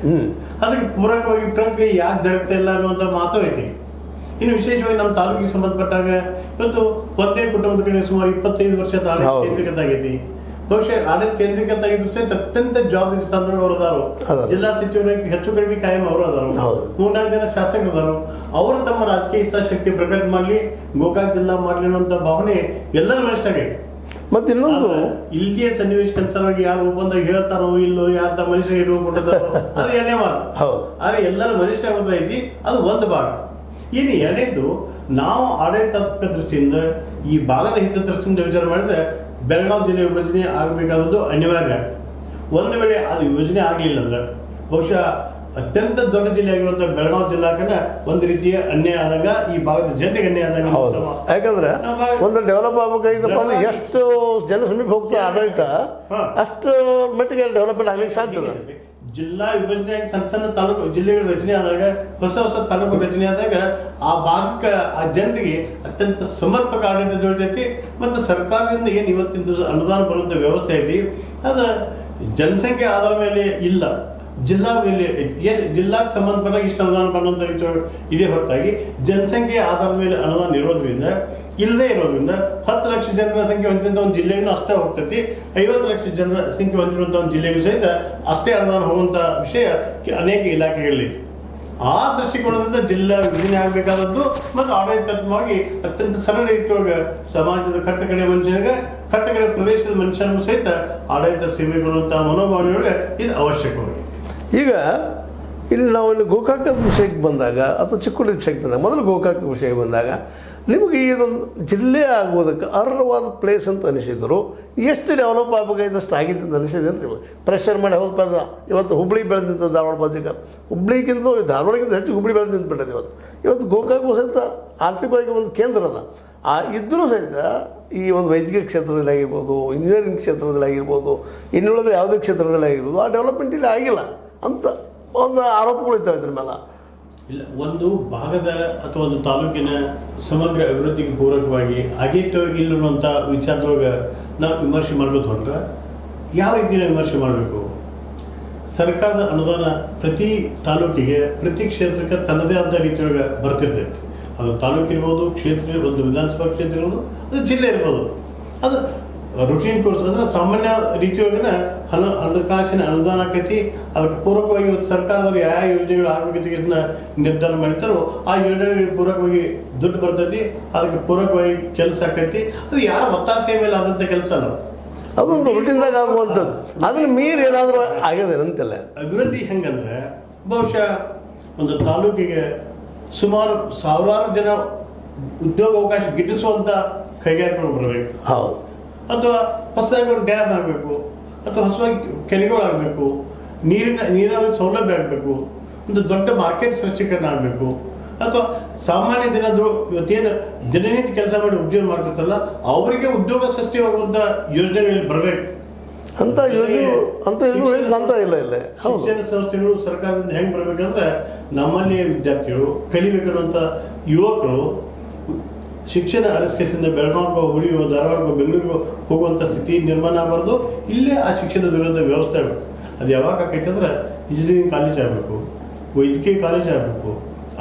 ಅದಕ್ಕೆ ಪೂರಕವಾಗಿ ಪ್ರಕ್ರಿಯೆ ಯಾಕೆ ಜರುಗ್ತಾ ಇಲ್ಲ ಅನ್ನುವಂಥ ಮಾತು ಐತಿ. ಇನ್ನು ವಿಶೇಷವಾಗಿ ನಮ್ಮ ತಾಲೂಕಿಗೆ ಸಂಬಂಧಪಟ್ಟಾಗ ಇವತ್ತು ಒಂದೇ ಕುಟುಂಬದ ಕಡೆ ಸುಮಾರು ಇಪ್ಪತ್ತೈದು ವರ್ಷ ತಾಲೂಕು. ಕೇಂದ್ರೀಕೃತ ಆಗೈತಿ ಬಹುಶಃ ಆಡಳಿತ ಕೇಂದ್ರೀಕೃತ ಆಗಿದ್ರು ಸಹಿತ ಅತ್ಯಂತ ಜವಾಬ್ದಾರಿ ಸ್ಥಾನದಲ್ಲಿ ಅವರು ಅದಾರು. ಜಿಲ್ಲಾ ಸಚಿವರಾಗಿ ಹೆಚ್ಚು ಕಡಿಮೆ ಕಾಯಂ ಅವರು ಅದಾರು. ಮೂರ್ನಾಲ್ಕು ಜನ ಶಾಸಕರು ಅದಾರು. ಅವರು ತಮ್ಮ ರಾಜಕೀಯ ಇಚ್ಛಾಶಕ್ತಿ ಪ್ರಕಟ ಮಾಡಲಿ ಗೋಕಾಕ್ ಜಿಲ್ಲಾ ಮಾಡಲಿ ಅನ್ನೋಂಥ ಭಾವನೆ ಎಲ್ಲರ ಮನಸ್ಸಾಗೈತಿ ಮತ್ತೆ ಇನ್ನೊಂದು ಇಲ್ಲಿಯ ಸನ್ನಿವೇಶ ಕನ್ಸರ್ವಾಗಿ ಯಾರು ಬಂದಾಗ ಹೇಳ್ತಾರೋ ಇಲ್ಲೋ ಯಾರ ತಮ್ಮ ಮನುಷ್ಯ ಇರೋ ಅದು ಎಣ್ಣೆ ಮಾತು ಆದ್ರೆ ಎಲ್ಲರ ಮನುಷ್ಯ ಐತಿ ಅದು ಒಂದು ಭಾಗ. ಇನ್ನು ಎರಡನೇದು ನಾವು ಆಡಳಿತಾತ್ಮಕ ದೃಷ್ಟಿಯಿಂದ ಈ ಭಾಗದ ಹಿತ ದೃಷ್ಟಿಯಿಂದ ವಿಚಾರ ಮಾಡಿದ್ರೆ ಬೆಳಗಾವಿ ಜಿಲ್ಲೆ ವಿಭಜನೆ ಆಗಬೇಕಾದದ್ದು ಅನಿವಾರ್ಯ. ಒಂದು ವೇಳೆ ಅದು ವಿಭಜನೆ ಆಗಲಿಲ್ಲ ಅಂದ್ರೆ ಬಹುಶಃ ಅತ್ಯಂತ ದೊಡ್ಡ ಜಿಲ್ಲೆ ಆಗಿರುವಂಥ ಬೆಳಗಾವಿ ಜಿಲ್ಲಾಕನ ಒಂದು ರೀತಿಯ ಅನ್ಯಾಯ ಆದಾಗ ಈ ಭಾಗದ ಜನರಿಗೆ ಅನ್ಯಾಯ ಆದಾಗ ಹೌದು. ಯಾಕಂದ್ರೆ ಒಂದು ಡೆವಲಪ್ ಆಗ್ಬೇಕಾಗಿತ್ತಪ್ಪ ಅಂದ್ರೆ ಎಷ್ಟು ಜನ ಸಮೀಪ ಹೋಗ್ತಾ ಆಡಳಿತ ಅಷ್ಟು ಮಟ್ಟಿಗೆ ಡೆವಲಪ್ಮೆಂಟ್ ಆಗ್ಲಿಕ್ಕೆ ಸಾಧ್ಯ ಜಿಲ್ಲಾ ವಿಭಜನೆಯಾಗಿ ಸಣ್ಣ ಸಣ್ಣ ತಾಲೂಕು ಜಿಲ್ಲೆಗಳ ರಚನೆ ಆದಾಗ, ಹೊಸ ಹೊಸ ತಾಲೂಕು ರಚನೆ ಆದಾಗ ಆ ಭಾಗಕ್ಕೆ ಆ ಜನರಿಗೆ ಅತ್ಯಂತ ಸಮರ್ಪಕ ಆಡಳಿತ ದೊರೆತೈತಿ ಮತ್ತು ಸರ್ಕಾರದಿಂದ ಏನು ಇವತ್ತಿನ ದಿವಸ ಅನುದಾನ ಬರುವಂಥ ವ್ಯವಸ್ಥೆ ಐತಿ, ಅದು ಜನಸಂಖ್ಯೆ ಆಧಾರ ಮೇಲೆ ಇಲ್ಲ. ಜಿಲ್ಲಾ ಮೇಲೆ ಏನು ಜಿಲ್ಲಾಕ್ಕೆ ಸಂಬಂಧಪಟ್ಟಾಗ ಇಷ್ಟು ಅನುದಾನ ವಿಚಾರ ಇದೇ ಹೊರತಾಗಿ, ಜನಸಂಖ್ಯೆ ಆಧಾರದ ಮೇಲೆ ಅನುದಾನ ಇರೋದ್ರಿಂದ ಇಲ್ಲದೆ ಇರೋದ್ರಿಂದ ಹತ್ತು ಲಕ್ಷ ಜನರ ಸಂಖ್ಯೆ ಹೊಂದಿದಂಥ ಒಂದು ಜಿಲ್ಲೆಗೂ ಅಷ್ಟೇ ಹೋಗ್ತೈತಿ. ಐವತ್ತು ಲಕ್ಷ ಜನರ ಸಂಖ್ಯೆ ಹೊಂದಿರುವಂಥ ಒಂದು ಜಿಲ್ಲೆಗೂ ಸಹಿತ ಅಷ್ಟೇ ಅನುದಾನ ಹೋಗುವಂಥ ವಿಷಯ ಅನೇಕ ಇಲಾಖೆಗಳಲ್ಲಿ. ಆ ದೃಷ್ಟಿಕೋನದಿಂದ ಜಿಲ್ಲಾ ವಿಭಜನೆ ಆಗಬೇಕಾದದ್ದು ಮತ್ತು ಆಡಳಿತಾತ್ಮಕವಾಗಿ ಅತ್ಯಂತ ಸರಳ ರೀತಿಯೊಳಗೆ ಸಮಾಜದ ಕಟ್ಟಕಡೆ ಮನುಷ್ಯನಿಗೆ ಕಟ್ಟಕಡೆ ಪ್ರದೇಶದ ಮನುಷ್ಯನಿಗೂ ಸಹಿತ ಆಡಳಿತ ಸೇವೆ ಕೊಡುವಂಥ ಮನೋಭಾವನೆಯೊಳಗೆ ಇದು ಅವಶ್ಯಕವಾಗಿದೆ. ಈಗ ಇಲ್ಲಿ ನಾವು ಇಲ್ಲಿ ಗೋಕಾಕದ ವಿಷಯಕ್ಕೆ ಬಂದಾಗ ಅಥವಾ ಚಿಕ್ಕೋಡಿ ವಿಷಯಕ್ಕೆ ಬಂದಾಗ, ಮೊದಲು ಗೋಕಾಕ ವಿಷಯಕ್ಕೆ ಬಂದಾಗ ನಿಮಗೆ ಇದೊಂದು ಜಿಲ್ಲೆ ಆಗುವುದಕ್ಕೆ ಅರ್ಹವಾದ ಪ್ಲೇಸ್ ಅಂತ ಅನಿಸಿದರು ಎಷ್ಟು ಡೆವಲಪ್ ಆಗಬೇಕಾದಷ್ಟು ಆಗಿದೆ ಅಂತ ಅನಿಸಿದೆ ಅಂತ ಪ್ರೆಷರ್ ಮಾಡಿ ಹೌದು ಪದ. ಇವತ್ತು ಹುಬ್ಳಿ ಬೆಳೆದಿಂತ ಧಾರವಾಡ ಬಾಜಿಕ ಹುಬ್ಳಿಗಿಂತ ಧಾರವಾಡಕ್ಕಿಂತ ಹೆಚ್ಚು ಹುಬ್ಳಿ ಬೆಳೆದು ನಿಂತ್ಬಿಟ್ಟಿದೆ ಇವತ್ತು. ಇವತ್ತು ಗೋಕಾಕು ಸಹಿತ ಆರ್ಥಿಕವಾಗಿ ಒಂದು ಕೇಂದ್ರ ಅದ. ಆ ಇದ್ದರೂ ಸಹಿತ ಈ ಒಂದು ವೈದ್ಯಕೀಯ ಕ್ಷೇತ್ರದಲ್ಲಿ ಆಗಿರ್ಬೋದು ಇಂಜಿನಿಯರಿಂಗ್ ಕ್ಷೇತ್ರದಲ್ಲಿ ಆಗಿರ್ಬೋದು, ಇನ್ನುಳಿದ ಯಾವುದೇ ಕ್ಷೇತ್ರದಲ್ಲಿ ಆಗಿರ್ಬೋದು, ಆ ಡೆವಲಪ್ಮೆಂಟ್ ಇಲ್ಲಿ ಆಗಿಲ್ಲ ಅಂತ ಒಂದು ಆರೋಪಗಳು ಇದ್ದಾವೆ ಇದ್ರ ಮೇಲೆ. ಇಲ್ಲ, ಒಂದು ಭಾಗದ ಅಥವಾ ಒಂದು ತಾಲೂಕಿನ ಸಮಗ್ರ ಅಭಿವೃದ್ಧಿಗೆ ಪೂರಕವಾಗಿ ಆಗಿತ್ತು ಇಲ್ಲ ಅನ್ನುವಂಥ ವಿಚಾರದೊಳಗೆ ನಾವು ವಿಮರ್ಶೆ ಮಾಡಬೇಕು ಹೊರಟ್ರೆ? ಯಾವ ರೀತಿಯ ವಿಮರ್ಶೆ ಮಾಡಬೇಕು? ಸರ್ಕಾರದ ಅನುದಾನ ಪ್ರತಿ ತಾಲೂಕಿಗೆ, ಪ್ರತಿ ಕ್ಷೇತ್ರಕ್ಕೆ ತನ್ನದೇ ಆದ ರೀತಿಯೊಳಗೆ ಬರ್ತಿರ್ತೈತಿ. ಅದು ತಾಲೂಕು ಇರ್ಬೋದು ಕ್ಷೇತ್ರ ಇರ್ಬೋದು, ವಿಧಾನಸಭಾ ಕ್ಷೇತ್ರ ಇರ್ಬೋದು, ಅದು ಜಿಲ್ಲೆ ಇರ್ಬೋದು. ಅದು ರುಟೀನ್ ಕೋರ್ಸ್ ಅಂದ್ರೆ ಸಾಮಾನ್ಯ ರೀತಿಯೊಳಗಿನ ಹಣ ಹಣಕಾಸಿನ ಅನುದಾನ ಆಕೈತಿ. ಅದಕ್ಕೆ ಪೂರಕವಾಗಿ ಇವತ್ತು ಸರ್ಕಾರದವ್ರು ಯಾವ ಯೋಜನೆಗಳು ಆಗ್ಬೇಕಂತ ಇದನ್ನ ನಿರ್ಧಾರ ಮಾಡಿರ್ತಾರೋ ಆ ಯೋಜನೆಗಳಿಗೆ ಪೂರಕವಾಗಿ ದುಡ್ಡು ಬರ್ತೈತಿ. ಅದಕ್ಕೆ ಪೂರಕವಾಗಿ ಕೆಲಸ ಆಕೈತಿ. ಅದು ಯಾರ ಒತ್ತಾಸೆ ಮೇಲೆ ಆದಂತ ಕೆಲಸ ಅಲ್ಲ ಅದು. ಅದೊಂದು ರುಟೀನ್ದಾಗ ಆಗುವಂಥದ್ದು. ಅದನ್ನ ಮೀರಿ ಏನಾದರೂ ಆಗಿದೆ ಅಂತೆಲ್ಲ ಅಭಿವೃದ್ಧಿ ಹೆಂಗಂದ್ರೆ ಬಹುಶಃ ಒಂದು ತಾಲೂಕಿಗೆ ಸುಮಾರು ಸಾವಿರಾರು ಜನ ಉದ್ಯೋಗ ಅವಕಾಶ ಗಿಟ್ಟಿಸುವಂತ ಕೈಗಾರಿಕೆಗಳು ಬರಬೇಕು. ಹೌದು. ಅಥವಾ ಹೊಸದಾಗಿ ಒಂದು ಡ್ಯಾಮ್ ಆಗಬೇಕು ಅಥವಾ ಹೊಸದಾಗಿ ಕೆರೆಗಳಾಗಬೇಕು ನೀರಿನ ನೀರಾವರಿ ಸೌಲಭ್ಯ ಆಗಬೇಕು ಒಂದು ದೊಡ್ಡ ಮಾರ್ಕೆಟ್ ಸೃಷ್ಟೀಕರಣ ಆಗಬೇಕು ಅಥವಾ ಸಾಮಾನ್ಯ ಜನರು ಇವತ್ತೇನು ದಿನನಿತ್ಯ ಕೆಲಸ ಮಾಡಿ ಉದ್ಯೋಗ ಮಾಡ್ತಿರ್ತಲ್ಲ ಅವರಿಗೆ ಉದ್ಯೋಗ ಸೃಷ್ಟಿಯಾಗುವಂಥ ಯೋಜನೆಗಳಲ್ಲಿ ಬರಬೇಕು. ಅಂತ ಯೋಜನೆ ಅಂತ ಇಲ್ಲ ಇಲ್ಲ. ಶಿಕ್ಷಣ ಸಂಸ್ಥೆಗಳು ಸರ್ಕಾರದಿಂದ ಹೆಂಗೆ ಬರಬೇಕಂದ್ರೆ ನಮ್ಮಲ್ಲಿ ವಿದ್ಯಾರ್ಥಿಗಳು ಕಲಿಬೇಕನ್ನುವಂಥ ಯುವಕರು ಶಿಕ್ಷಣ ಅರಸ್ಕೆಸಿಂದ ಬೆಳಗಾವಿಗೆ ಹುಡುಗಿಯೋ ಧಾರವಾಡಕ್ಕೆ ಬೆಂಗಳೂರಿಗೆ ಹೋಗುವಂಥ ಸ್ಥಿತಿ ನಿರ್ಮಾಣ ಆಗಬಾರ್ದು. ಇಲ್ಲೇ ಆ ಶಿಕ್ಷಣದ ವಿರುದ್ಧ ವ್ಯವಸ್ಥೆ ಆಗಬೇಕು. ಅದು ಯಾವಾಗ ಆಕೈತೆ ಅಂದ್ರೆ ಇಂಜಿನಿಯರಿಂಗ್ ಕಾಲೇಜ್ ಆಗಬೇಕು, ವೈದ್ಯಕೀಯ ಕಾಲೇಜ್ ಆಗಬೇಕು,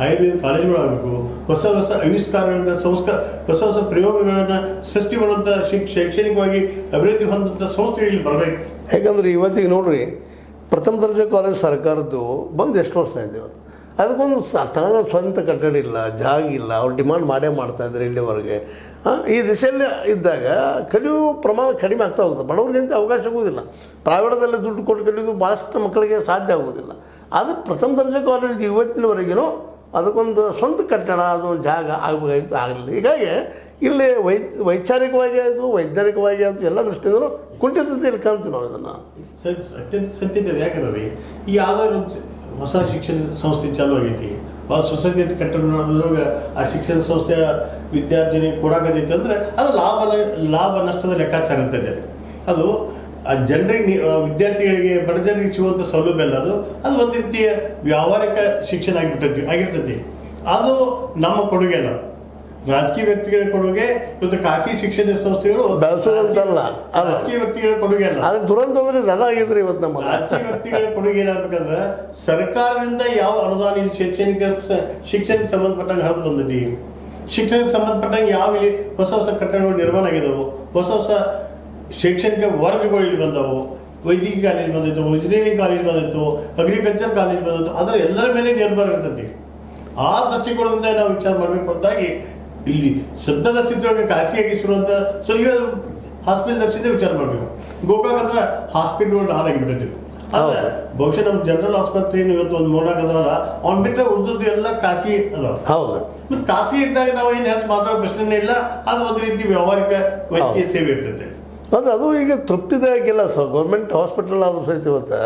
ಆಯುರ್ವೇದ ಕಾಲೇಜುಗಳು ಆಗಬೇಕು. ಹೊಸ ಹೊಸ ಆವಿಷ್ಕಾರಗಳನ್ನ ಸಂಸ್ಕಾರ ಹೊಸ ಹೊಸ ಪ್ರಯೋಗಗಳನ್ನ ಸೃಷ್ಟಿ ಮಾಡುವಂಥ ಶಿಕ್ ಶೈಕ್ಷಣಿಕವಾಗಿ ಅಭಿವೃದ್ಧಿ ಹೊಂದಂಥ ಸಂಸ್ಥೆಗಳಿಗೆ ಬರಬೇಕು. ಯಾಕಂದರೆ ಇವತ್ತಿಗೆ ನೋಡ್ರಿ, ಪ್ರಥಮ ದರ್ಜೆ ಕಾಲೇಜ್ ಸರ್ಕಾರದ್ದು ಬಂದು ಎಷ್ಟು ವರ್ಷ ಇದೆ ಇವತ್ತು? ಅದಕ್ಕೊಂದು ಸ್ಥಳದ ಸ್ವಂತ ಕಟ್ಟಡ ಇಲ್ಲ, ಜಾಗ ಇಲ್ಲ, ಅವ್ರು ಡಿಮಾಂಡ್ ಮಾಡೇ ಮಾಡ್ತಾ ಇದ್ದಾರೆ ಇಲ್ಲಿವರೆಗೆ. ಈ ದಿಶೆಯಲ್ಲಿ ಇದ್ದಾಗ ಕಲಿಯುವ ಪ್ರಮಾಣ ಕಡಿಮೆ ಆಗ್ತಾ ಹೋಗುತ್ತೆ. ಬಡವರಿಗಂತ ಅವಕಾಶ ಆಗೋದಿಲ್ಲ ಪ್ರೈವೇಟದಲ್ಲಿ ದುಡ್ಡು ಕೊಟ್ಟು ಕಲಿಯೋದು ಭಾಳಷ್ಟು ಮಕ್ಕಳಿಗೆ ಸಾಧ್ಯ ಆಗೋದಿಲ್ಲ ಅದು ಪ್ರಥಮ ದರ್ಜೆ ಕಾಲೇಜ್ಗೆ ಇವತ್ತಿನವರೆಗೂ ಅದಕ್ಕೊಂದು ಸ್ವಂತ ಕಟ್ಟಡ, ಅದೊಂದು ಜಾಗ ಆಗಬೇಕಾಗಿತ್ತು, ಆಗಲಿಲ್ಲ. ಹೀಗಾಗಿ ಇಲ್ಲಿ ವೈ, ವೈಚಾರಿಕವಾಗಿ ಆಯಿತು, ವೈಜ್ಞಾನಿಕವಾಗಿ ಆಯಿತು, ಎಲ್ಲ ದೃಷ್ಟಿಯಿಂದಲೂ ಕುಂಠಿತತೆ ಕಾಣ್ತೀವಿ ನಾವು ಇದನ್ನು. ಅತ್ಯಂತ ಸತ್ಯತೆ ಯಾಕಂದ್ರೆ ಈ ಆಧಾರ ಹೊಸ ಶಿಕ್ಷಣ ಸಂಸ್ಥೆ ಚಾಲೂ ಆಗೈತಿ ಭಾಳ ಸುಸಂಗತ ಕಟ್ಟಡದೊಳಗೆ ಆ ಶಿಕ್ಷಣ ಸಂಸ್ಥೆಯ ವಿದ್ಯಾರ್ಥಿನಿ ಕೊಡಾಕತೈತಿ ಅಂದ್ರೆ ಅದು ಲಾಭ ಲಾಭ ನಷ್ಟದ ಲೆಕ್ಕಾಚಾರ ಇರ್ತದೆ ಅದು ಆ ಜನರಿಗೆ ವಿದ್ಯಾರ್ಥಿಗಳಿಗೆ ಬಡ ಜನರಿಗೆ ಸಿಗುವಂಥ ಸೌಲಭ್ಯ ಅಲ್ಲ ಅದು. ಅದು ಒಂದು ರೀತಿಯ ವ್ಯಾವಹಾರಿಕ ಶಿಕ್ಷಣ ಆಗಿಬಿಟ್ಟೈತಿ, ಆಗಿರ್ತೈತಿ. ಅದು ನಮ್ಮ ಕೊಡುಗೆ ಅಲ್ಲ. ರಾಜಕೀಯ ವ್ಯಕ್ತಿಗಳ ಕೊಡುಗೆ ಮತ್ತು ಖಾಸಗಿ ಶಿಕ್ಷಣ ಸಂಸ್ಥೆಗಳು. ಅಲ್ಲ. ರಾಜಕೀಯ ವ್ಯಕ್ತಿಗಳ ಕೊಡುಗೆ ಅಲ್ಲ. ಅದಕ್ಕೆ ದುರಂತ ಅಂದ್ರೆ ಇದು ಇವತ್ತು ನಮ್ಮ ರಾಜಕೀಯ ವ್ಯಕ್ತಿಗಳ ಕೊಡುಗೆ ಏನಾಗಬೇಕಂದ್ರೆ ಸರ್ಕಾರದಿಂದ ಯಾವ ಅನುದಾನ ಇಲ್ಲಿ ಶೈಕ್ಷಣಿಕ ಶಿಕ್ಷಣ ಶಿಕ್ಷಣಕ್ಕೆ ಸಂಬಂಧಪಟ್ಟಂಗೆ ಹರಿದು ಬಂದೈತಿ ಶಿಕ್ಷಣಕ್ಕೆ ಸಂಬಂಧಪಟ್ಟಂಗೆ ಯಾವ ಇಲ್ಲಿ ಹೊಸ ಹೊಸ ಕಟ್ಟಡಗಳು ನಿರ್ಮಾಣ ಆಗಿದವು? ಹೊಸ ಹೊಸ ಶೈಕ್ಷಣಿಕ ವರ್ಗಗಳು ಇಲ್ಲಿ ಬಂದವು. ವೈದ್ಯಕೀಯ ಕಾಲೇಜ್ ಬಂದಿತ್ತು ಇಂಜಿನಿಯರಿಂಗ್ ಕಾಲೇಜ್ ಬಂದಿತ್ತು ಅಗ್ರಿಕಲ್ಚರ್ ಕಾಲೇಜ್ ಬಂದಿತ್ತು. ಅದರ ಎಲ್ಲರ ಮೇಲೆ ನಿರ್ಭರ ಇರ್ತದೆ ಆ ದೃಷ್ಟಿಕೋನದಿಂದ ನಾವು ವಿಚಾರ ಮಾಡಬೇಕು ಹೊರತಾಗಿ ಇಲ್ಲಿ ಸದ್ಯದ ಸ್ಥಿತಿಯೊಳಗೆ ಖಾಸಗಿಯಾಗಿಸಿರುವಂಥ ಸೊ ಈಗ ಹಾಸ್ಪಿಟಲ್ ದರ್ಶನ ವಿಚಾರ ಮಾಡಬೇಕು. ಗೋಕಾಕ್ ಅಂದ್ರೆ ಹಾಸ್ಪಿಟಲ್ ಹಾಳಾಗಿಬಿಟ್ಟೈತಿ ಆದ್ರೆ. ಬಹುಶಃ ನಮ್ಮ ಜನರಲ್ ಆಸ್ಪತ್ರೆ ಇವತ್ತು ಒಂದು ಮೂರ್ನಾಲ್ಕು ಅದಾವಲ್ಲ ಅವ್ನು ಬಿಟ್ಟರೆ ಉಳಿದದ್ದು ಎಲ್ಲ ಖಾಸಗಿ ಅದಾವ. ಹೌದು. ಮತ್ತು ಖಾಸಗಿ ಇದ್ದಾಗ ನಾವು ಏನು ಹೆಚ್ಚು ಮಾತಾಡೋ ಪ್ರಶ್ನೆನೇ ಇಲ್ಲ. ಅದು ಒಂದು ರೀತಿ ವ್ಯಾವಹಾರಿಕ ವೈದ್ಯಕೀಯ ಸೇವೆ ಇರ್ತೈತೆ. ಅದು ಅದು ಈಗ ತೃಪ್ತಿದಾಯಕಿಲ್ಲ ಸರ್ ಗೌರ್ಮೆಂಟ್ ಹಾಸ್ಪಿಟಲ್ ಆದರೂ ಸಹಿತ ಇವತ್ತು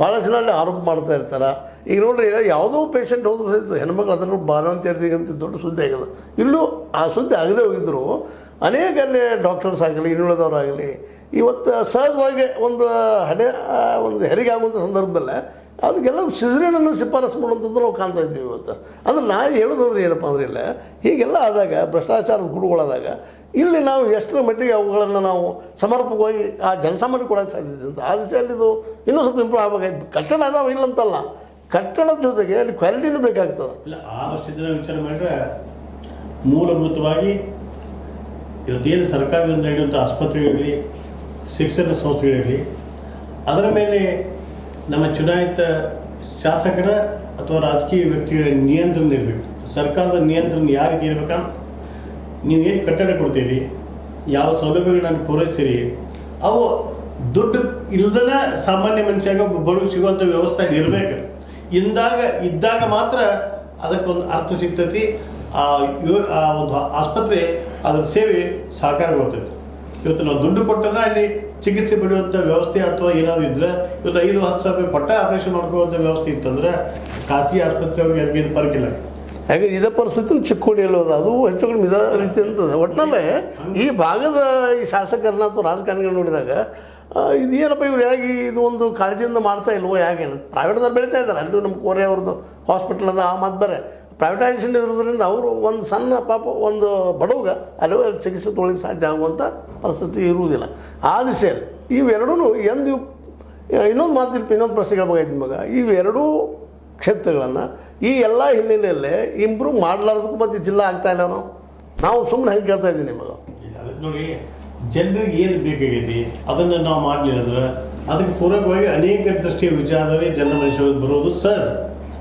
ಭಾಳ ಜನ ಅಲ್ಲಿ ಆರೋಪ ಮಾಡ್ತಾ ಇರ್ತಾರೆ. ಈಗ ನೋಡ್ರಿ ಯಾವುದೋ ಪೇಷಂಟ್ ಹೋದ್ರು ಸಹಿತ ಹೆಣ್ಮಕ್ಳು ಅದ್ರ ಬಾಣಂತಿಯರ್ದಿಗೆ ಅಂತ ದೊಡ್ಡ ಸುದ್ದಿ ಆಗಿದೆ. ಇಲ್ಲೂ ಆ ಸುದ್ದಿ ಆಗದೆ ಹೋಗಿದ್ರು. ಅನೇಕ ಅಲ್ಲಿ ಡಾಕ್ಟರ್ಸ್ ಆಗಲಿ ಇನ್ನುಳಿದವರಾಗಲಿ ಇವತ್ತು ಸಹಜವಾಗಿ ಒಂದು ಹಡೆ ಒಂದು ಹೆರಿಗೆ ಆಗುವಂಥ ಸಂದರ್ಭದಲ್ಲೇ ಅದಕ್ಕೆಲ್ಲ ಸಿಸರೇನನ್ನು ಶಿಫಾರಸು ಮಾಡುವಂಥದ್ದು ನಾವು ಕಾಣ್ತಾ ಇದ್ವಿ ಇವತ್ತು. ಅಂದ್ರೆ ನಾ ಹೇಳೋದಂದ್ರೆ ಏನಪ್ಪ ಅಂದ್ರೆ ಇಲ್ಲ, ಹೀಗೆಲ್ಲ ಆದಾಗ, ಭ್ರಷ್ಟಾಚಾರದ ಗುರುಗಳಾದಾಗ, ಇಲ್ಲಿ ನಾವು ಎಷ್ಟರ ಮಟ್ಟಿಗೆ ಅವುಗಳನ್ನು ನಾವು ಸಮರ್ಪಕವಾಗಿ ಆ ಜನಸಾಮಾನ್ಯ ಕೊಡೋಕ್ಕೆ ಸಾಧ್ಯತೆ ಅಂತ. ಆ ದಿಶೆಯಲ್ಲಿ ಇದು ಇನ್ನೂ ಸ್ವಲ್ಪ ಇಂಪ್ರೂವ್ ಆಗಬೇಕಾಯ್ತು ಕಟ್ಟಡ ಅದಾವ ಇಲ್ಲಂತಲ್ಲ ಕಟ್ಟಡದ ಜೊತೆಗೆ ಅಲ್ಲಿ ಕ್ವಾಲಿಟಿನೂ ಬೇಕಾಗ್ತದೆ. ಇಲ್ಲ, ಆ ಸ್ಥಿತಿನ ವಿಚಾರ ಮಾಡಿದ್ರೆ ಮೂಲಭೂತವಾಗಿ ಇವತ್ತೇನು ಸರ್ಕಾರದಿಂದ ನಡೆಯುವಂಥ ಆಸ್ಪತ್ರೆಗಳಿರಲಿ ಶಿಕ್ಷಣ ಸಂಸ್ಥೆಗಳಿರಲಿ ಅದರ ಮೇಲೆ ನಮ್ಮ ಚುನಾಯಿತ ಶಾಸಕರ ಅಥವಾ ರಾಜಕೀಯ ವ್ಯಕ್ತಿಗಳ ನಿಯಂತ್ರಣ ಇರಬೇಕು. ಸರ್ಕಾರದ ನಿಯಂತ್ರಣ ಯಾರಿಗೆ ನೀವು ಏನು ಕಟ್ಟಡ ಕೊಡ್ತೀರಿ? ಯಾವ ಸೌಲಭ್ಯಗಳನ್ನು ಪೂರೈಸ್ತೀರಿ? ಅವು ದುಡ್ಡು ಇಲ್ಲದನ ಸಾಮಾನ್ಯ ಮನುಷ್ಯಾಗ ಬಡವ ಸಿಗುವಂಥ ವ್ಯವಸ್ಥೆ ಇರಬೇಕು. ಇಂದಾಗ, ಇದ್ದಾಗ ಮಾತ್ರ ಅದಕ್ಕೊಂದು ಅರ್ಥ ಸಿಗ್ತೈತಿ. ಆ ಯೋ, ಆ ಒಂದು ಆಸ್ಪತ್ರೆ ಅದರ ಸೇವೆ ಸಾಕಾರಗೊಳ್ತೈತಿ ಇವತ್ತು ನಾವು ದುಡ್ಡು ಕೊಟ್ಟರೆ ಅಲ್ಲಿ ಚಿಕಿತ್ಸೆ ಪಡೆಯುವಂಥ ವ್ಯವಸ್ಥೆ ಅಥವಾ ಏನಾದರೂ ಇದ್ರೆ, ಇವತ್ತು ಐದು ಹತ್ತು ಸಾವಿರ ರೂಪಾಯಿ ಕೊಟ್ಟ ಆಪರೇಷನ್ ಮಾಡ್ಕೊಳ್ಳುವಂಥ ವ್ಯವಸ್ಥೆ ಇತ್ತಂದರೆ ಖಾಸಗಿ ಆಸ್ಪತ್ರೆ ಅವ್ರಿಗೆ ಅವ್ರಿಗೇನು ಪರಕಿಲ್ಲ. ಹಾಗೆ ಇದೇ ಪರಿಸ್ಥಿತಿ ಚಿಕ್ಕೋಡಿ ಹೇಳೋದು ಅದು ಹೆಚ್ಚು ಕಡಿಮೆ ಇದ ರೀತಿ ಅಂತದೆ. ಒಟ್ಟಿನಲ್ಲಿ ಈ ಭಾಗದ ಈ ಶಾಸಕರನ್ನ ಅಥವಾ ರಾಜಕಾರಣಿಗಳು ನೋಡಿದಾಗ ಇದು ಏನಪ್ಪ ಇವ್ರು ಹೇಗೆ ಇದು ಒಂದು ಕಾಳಜಿಯಿಂದ ಮಾಡ್ತಾ ಇಲ್ವೋ ಹೇಗೆ? ಪ್ರೈವೇಟ್ದಾಗ ಬೆಳೀತಾ ಇದ್ದಾರೆ. ಅಲ್ಲೂ ನಮ್ಮ ಕೋರೆ ಅವ್ರದ್ದು ಹಾಸ್ಪಿಟ್ಲ್ ಅದ, ಆ ಮಾತು ಬೇರೆ. ಪ್ರೈವೇಟೈಸೇಷನ್ ಇರೋದ್ರಿಂದ ಅವರು ಒಂದು ಸಣ್ಣ ಪಾಪ ಒಂದು ಬಡವಗ ಅಲ್ಲೂ ಚಿಕಿತ್ಸೆ ತೊಗೊಳ್ಳಿಕ್ಕೆ ಸಾಧ್ಯ ಆಗುವಂಥ ಪರಿಸ್ಥಿತಿ ಇರುವುದಿಲ್ಲ. ಆ ದಿಶೆಯಲ್ಲಿ ಇವೆರಡೂ ಎಂದು ಇನ್ನೊಂದು ಮಾತಿಲ್ಪ ಇನ್ನೊಂದು ಪ್ರಶ್ನೆ ಕೇಳಬೇಕಾಯ್ತು ನಿಮಗೆ. ಇವೆರಡೂ ಕ್ಷೇತ್ರಗಳನ್ನು ಈ ಎಲ್ಲ ಹಿನ್ನೆಲೆಯಲ್ಲೇ ಇಂಪ್ರೂವ್ ಮಾಡಲಾರ್ದಕ್ಕೂ ಮತ್ತು ಜಿಲ್ಲಾ ಆಗ್ತಾ ಇಲ್ಲ ನಾವು. ನಾವು ಸುಮ್ಮನೆ ಹೆಂಗೆ ಕೇಳ್ತಾ ಇದ್ದೀನಿ ನಿಮಗೆ. ನೋಡಿ, ಜನರಿಗೆ ಏನು ಬೇಕಾಗೈತಿ? ಅದನ್ನು ನಾವು ಮಾಡಲಿಲ್ಲ ಅದಕ್ಕೆ ಪೂರಕವಾಗಿ ಅನೇಕ ದೃಷ್ಟಿಯ ವಿಚಾರದಲ್ಲಿ ಜನ ಬರೋದು ಸಹಜ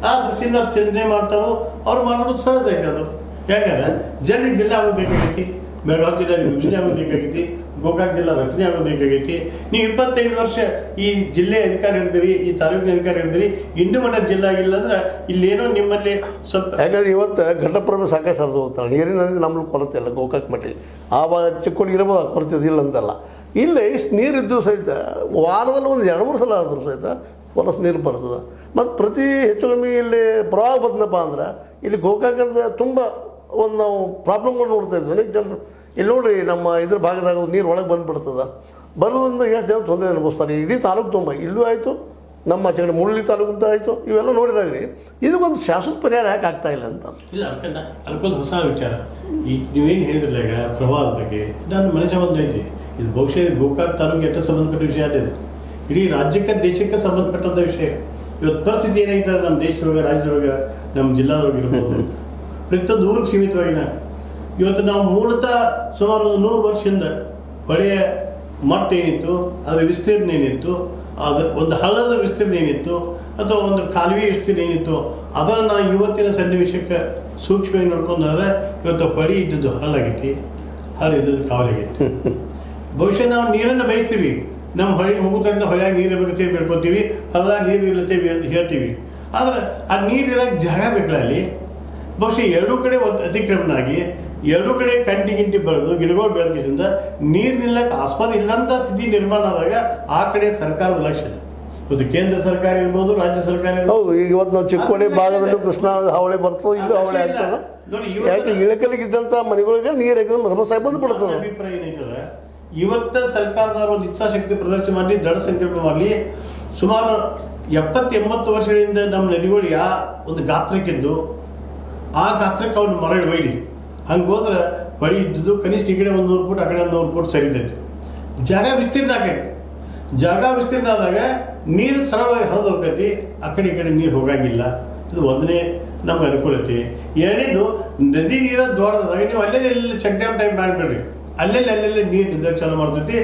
ಆ ದೃಷ್ಟಿಯಿಂದ ಚಿಂತನೆ ಮಾಡ್ತಾರೋ, ಅವ್ರು ಮಾಡೋದು ಸಹಜ ಅದು. ಯಾಕಂದ್ರೆ ಜಲ್ಲಿ ಜಿಲ್ಲೆ ಆಗಬೇಕಾಗೈತಿ ಬೆಳಗಾವಿ ಜಿಲ್ಲೆ ವಿಭಜನೆ ಆಗಬೇಕಾಗೈತಿ ಗೋಕಾಕ್ ಜಿಲ್ಲಾ ರಚನೆ ಆಗಬೇಕಾಗೈತಿ ನೀವು ಇಪ್ಪತ್ತೈದು ವರ್ಷ ಈ ಜಿಲ್ಲೆ ಅಧಿಕಾರ ಹಿಡಿದಿರಿ ಈ ತಾಲೂಕಿನ ಅಧಿಕಾರ ಹಿಡಿದಿರಿ ಇನ್ನೂ ಮನೆ ಜಿಲ್ಲೆ ಆಗಿಲ್ಲ ಅಂದ್ರೆ ಇಲ್ಲೇನೋ ನಿಮ್ಮಲ್ಲಿ ಸ್ವಲ್ಪ ಯಾಕಂದ್ರೆ ಇವತ್ತು ಘಟಪ್ರಭೆ ಸಾಕಷ್ಟು ಹರಿದು ಹೋಗ್ತಾರೆ ನೀರಿನ ನಮ್ಮಲ್ಲಿ ಕೊರತೆ ಇಲ್ಲ, ಗೋಕಾಕ್ ಮಟ್ಟಿಗೆ. ಆ ಚಿಕ್ಕೋಡಿ ಇರಬಹುದು ಕೊರತೆ ಇಲ್ಲ ಅಂತಲ್ಲ. ಇಲ್ಲೇ ಇಷ್ಟು ನೀರಿದ್ದು ಸಹಿತ ವಾರದಲ್ಲಿ ಒಂದು ಎರಡು ಮೂರು ಸಲ ಆದರೂ ಸಹಿತ ಹೊಲಸು ನೀರು ಬರ್ತದೆ. ಮತ್ತು ಪ್ರತಿ ಹೆಚ್ಚು ಕಮ್ಮಿ ಇಲ್ಲಿ ಪ್ರವಾಹ ಬಂದಪ್ಪ ಅಂದ್ರೆ, ಇಲ್ಲಿ ಗೋಕಾಕದ ತುಂಬ ಒಂದು ನಾವು ಪ್ರಾಬ್ಲಮ್ಗಳು ನೋಡ್ತಾ ಇದ್ವಿ. ಜನರು, ಇಲ್ಲಿ ನೋಡ್ರಿ ನಮ್ಮ ಇದ್ರ ಭಾಗದಾಗ ನೀರು ಒಳಗೆ ಬಂದುಬಿಡ್ತದೆ. ಬರೋದ್ರಿಂದ ಎಷ್ಟು ಜನ ತೊಂದರೆ ಅನುಭವಿಸ್ತಾರೆ. ಇಡೀ ತಾಲೂಕು ತುಂಬ, ಇಲ್ಲೂ ಆಯಿತು, ನಮ್ಮ ಆಚೆ ಕಡೆ ಮುಳ್ಳಿ ತಾಲೂಕು ಅಂತ ಆಯಿತು, ಇವೆಲ್ಲ ನೋಡಿದಾಗ ರೀ ಇದಕ್ಕೊಂದು ಶಾಶ್ವತ ಪರಿಹಾರ ಯಾಕೆ ಆಗ್ತಾ ಇಲ್ಲ ಅಂತ. ಇಲ್ಲ ಅದಕ್ಕೆ ಅದಕ್ಕೊಂದು ಹೊಸ ವಿಚಾರ. ಈ ನೀವೇನು ಹೇಳಿದ್ರಲ್ಲ ಈಗ ಪ್ರವಾಹದ ಬಗ್ಗೆ ನನ್ನ ಮನುಷ್ಯ ಒಂದು ಐತಿ. ಇದು ಬಹುಶಃ ಗೋಕಾಕ್ ತಾಲೂಕು ಎಷ್ಟು ಸಂಬಂಧಪಟ್ಟ ವಿಷಯ ಅಲ್ಲ ಇದು ಇಡೀ ರಾಜ್ಯಕ್ಕೆ ದೇಶಕ್ಕೆ ಸಂಬಂಧಪಟ್ಟಂಥ ವಿಷಯ. ಇವತ್ತು ಪರಿಸ್ಥಿತಿ ಏನೈತೆ ನಮ್ಮ ದೇಶದೊಳಗೆ ರಾಜ್ಯದೊಳಗೆ ನಮ್ಮ ಜಿಲ್ಲಾದೊಳಗೆ ಇರ್ಬೋದು. ಪ್ರತಿಯೊಂದು ಊರಿಗೆ ಸೀಮಿತವಾಗಿನ ಇವತ್ತು ನಾವು ಮೂಲತಃ ಸುಮಾರು ಒಂದು ನೂರು ವರ್ಷದಿಂದ ಹೊಳೆಯ ಮಟ್ಟ ಏನಿತ್ತು ಅದರ ವಿಸ್ತೀರ್ಣ ಏನಿತ್ತು ಅದು ಒಂದು ಹಳ್ಳದ ವಿಸ್ತೀರ್ಣ ಏನಿತ್ತು ಅಥವಾ ಒಂದು ಕಾಲುವೆ ವಿಸ್ತೀರ್ಣ ಏನಿತ್ತು ಅದನ್ನು ನಾವು ಇವತ್ತಿನ ಸನ್ನಿವೇಶಕ್ಕೆ ಸೂಕ್ಷ್ಮವಾಗಿ ನೋಡ್ಕೊಂಡಾದ್ರೆ ಇವತ್ತು ಹೊಳಿ ಇದ್ದದ್ದು ಹಳ್ಳಾಗೈತಿ ಹಳ್ಳ ಇದ್ದದ್ದು ಕಾವಲಾಗೈತಿ ಬಹುಶಃ ನಾವು ನೀರನ್ನು ಬಯಸ್ತೀವಿ. ನಮ್ಮ ಹೊಳೆ ಹೋಗುತ್ತಂತ ಹೊಳೆಯಾಗ ನೀರು ಬೇಕಂತ ಬೇಡ್ಕೊತೀವಿ ಹೊಲದಾಗ ನೀರು ಇಲ್ಲತ್ತೆ ಹೇಳ್ತೀವಿ. ಆದ್ರೆ ಆ ನೀರು ಇರೋಕೆ ಜಾಗ ಬೇಕಲ್ಲ ಅಲ್ಲಿ? ಬಹುಶಃ ಎರಡೂ ಕಡೆ ಒಂದು ಅತಿಕ್ರಮಣ ಆಗಿ ಎರಡೂ ಕಡೆ ಕಂಟಿ ಗಿಂಟಿ ಬೆಳೆದು ಗಿಡಗಳು ಬೆಳೆದಿಂದ ನೀರು ನಿಲ್ಲಕ್ಕೆ ಆಸ್ಪದ ಇಲ್ಲದಂಥ ಸ್ಥಿತಿ ನಿರ್ಮಾಣ ಆದಾಗ ಆ ಕಡೆ ಸರ್ಕಾರದ ಲಕ್ಷಣ. ಇವತ್ತು ಕೇಂದ್ರ ಸರ್ಕಾರ ಇರ್ಬೋದು ರಾಜ್ಯ ಸರ್ಕಾರ ಇರ್ಬೋದು. ಹೌದು ಈಗ ಇವತ್ತು ನಾವು ಚಿಕ್ಕೋಡಿ ಭಾಗದಲ್ಲೂ ಕೃಷ್ಣ ಹಾವಳಿ ಬರ್ತದೆ ಇಲ್ಲೂ ಹಾವಳಿ ಆಗ್ತದೆ. ಯಾಕೆ ಇಳಕಲಿಗಿದ್ದಂಥ ಮನೆಗಳಿಗೆ ನೀರು ಹಾಕಿದ್ರೆ ಸಮಸ್ಯೆ ಬಂದು ಬಿಡ್ತದೆ ಅಭಿಪ್ರಾಯ ಏನಂದ್ರೆ ಇವತ್ತ ಸರ್ಕಾರದವರು ಒಂದು ಇಚ್ಛಾಶಕ್ತಿ ಪ್ರದರ್ಶನ ಮಾಡಿ, ದೃಢ ಸಂಕಲ್ಪ ಮಾಡಲಿ ಸುಮಾರು ಎಪ್ಪತ್ತು ಎಂಬತ್ತು ವರ್ಷಗಳಿಂದ ನಮ್ಮ ನದಿಗಳು ಯಾ ಒಂದು ಗಾತ್ರಕ್ಕಿದ್ದು ಆ ಗಾತ್ರಕ್ಕೆ ಅವ್ನು ಮರಳಿ ಒಯ್ಲಿ ಹಂಗೆ ಹೋದ್ರೆ ಬಳಿ ಇದ್ದದ್ದು ಕನಿಷ್ಠ ಈ ಕಡೆ ಒಂದು ನೂರು ಫುಟ್, ಆ ಕಡೆ ಒಂದು ನೂರು ಫುಟ್ ಸರಿತೈತಿ ಜಾಗ ವಿಸ್ತೀರ್ಣ ಆಗೈತಿ. ಜಾಗ ವಿಸ್ತೀರ್ಣ ಆದಾಗ ನೀರು ಸರಳವಾಗಿ ಹರಿದು ಹೋಗೈತಿ, ಆ ಕಡೆ ಈ ಕಡೆ ನೀರು ಹೋಗಂಗಿಲ್ಲ. ಇದು ಒಂದನೇ ನಮ್ಗೆ ಅನುಕೂಲತೆ. ಎರಡನೇದು, ನದಿ ನೀರ ದೊಡ್ಡದಾಗ ನೀವು ಅಲ್ಲೆಲ್ಲಿ ಎಲ್ಲೆಲ್ಲಿ ಚೆಕ್ ಡ್ಯಾಮ್ ಟೈಪ್ ಮಾಡಿಬಿಡ್ರಿ. ಅಲ್ಲೆಲ್ಲಿ ಅಲ್ಲಲ್ಲಿ ನೀರು ನಿರ್ದೇಶನ ಮಾಡ್ತೈತಿ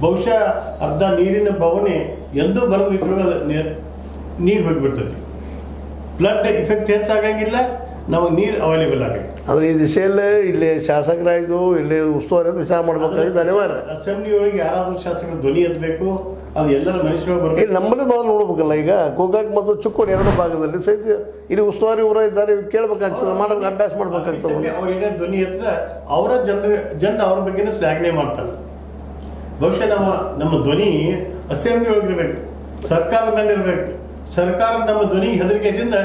ಬಹುಶಃ ಅರ್ಧ ನೀರಿನ ಭಾವನೆ ಎಂದೂ ಬರೋದು ಅದು ನೀರು ಹೋಗಿಬಿಡ್ತೈತಿ. ಬ್ಲಡ್ ಇಫೆಕ್ಟ್ ಹೆಚ್ಚಾಗಂಗಿಲ್ಲ ನಮಗೆ ನೀರು ಅವೈಲೇಬಲ್ ಆಗಿದೆ ಆದರೆ ಈ ದಿಶೆಯಲ್ಲೇ ಇಲ್ಲಿ ಶಾಸಕರಾಯ್ತು ಇಲ್ಲಿ ಉಸ್ತುವಾರಿ ಅಂತ ವಿಚಾರ ಮಾಡಬೇಕಾಗಿ ಧನ್ಯವಾದ. ಅಸೆಂಬ್ಲಿ ಒಳಗೆ ಯಾರಾದರೂ ಶಾಸಕರು ಧ್ವನಿ ಎತ್ತಬೇಕು ಅದು ಎಲ್ಲರ ಇಲ್ಲಿ ನಮ್ಮಲ್ಲಿ ನಾವು ನೋಡ್ಬೇಕಲ್ಲ ಈಗ ಗೋಕಾಕ್ ಮತ್ತು ಚಿಕ್ಕೋಡಿ ಎರಡು ಭಾಗದಲ್ಲಿ ಸಹಿತ ಇಲ್ಲಿ ಉಸ್ತುವಾರಿ ಊರ ಇದ್ದಾರೆ ಕೇಳಬೇಕಾಗ್ತದೆ ಮಾಡಬೇಕು ಅಭ್ಯಾಸ ಮಾಡ್ಬೇಕಾಗ್ತದೆ. ಅವ್ರ ಧ್ವನಿ ಎತ್ತಿದ್ರೆ ಅವರ ಜನರ ಜನ ಅವ್ರ ಬಗ್ಗೆನೇ ಶ್ಲಾಘನೆ ಮಾಡ್ತಾರೆ. ಬಹುಶಃ ನಮ್ಮ ನಮ್ಮ ಧ್ವನಿ ಅಸೆಂಬ್ಲಿ ಒಳಗಿರ್ಬೇಕು ಸರ್ಕಾರದ ಮೇಲೆ ಇರಬೇಕು ಸರ್ಕಾರ ನಮ್ಮ ಧ್ವನಿ ಹೆದರಿಕೆಯಿಂದ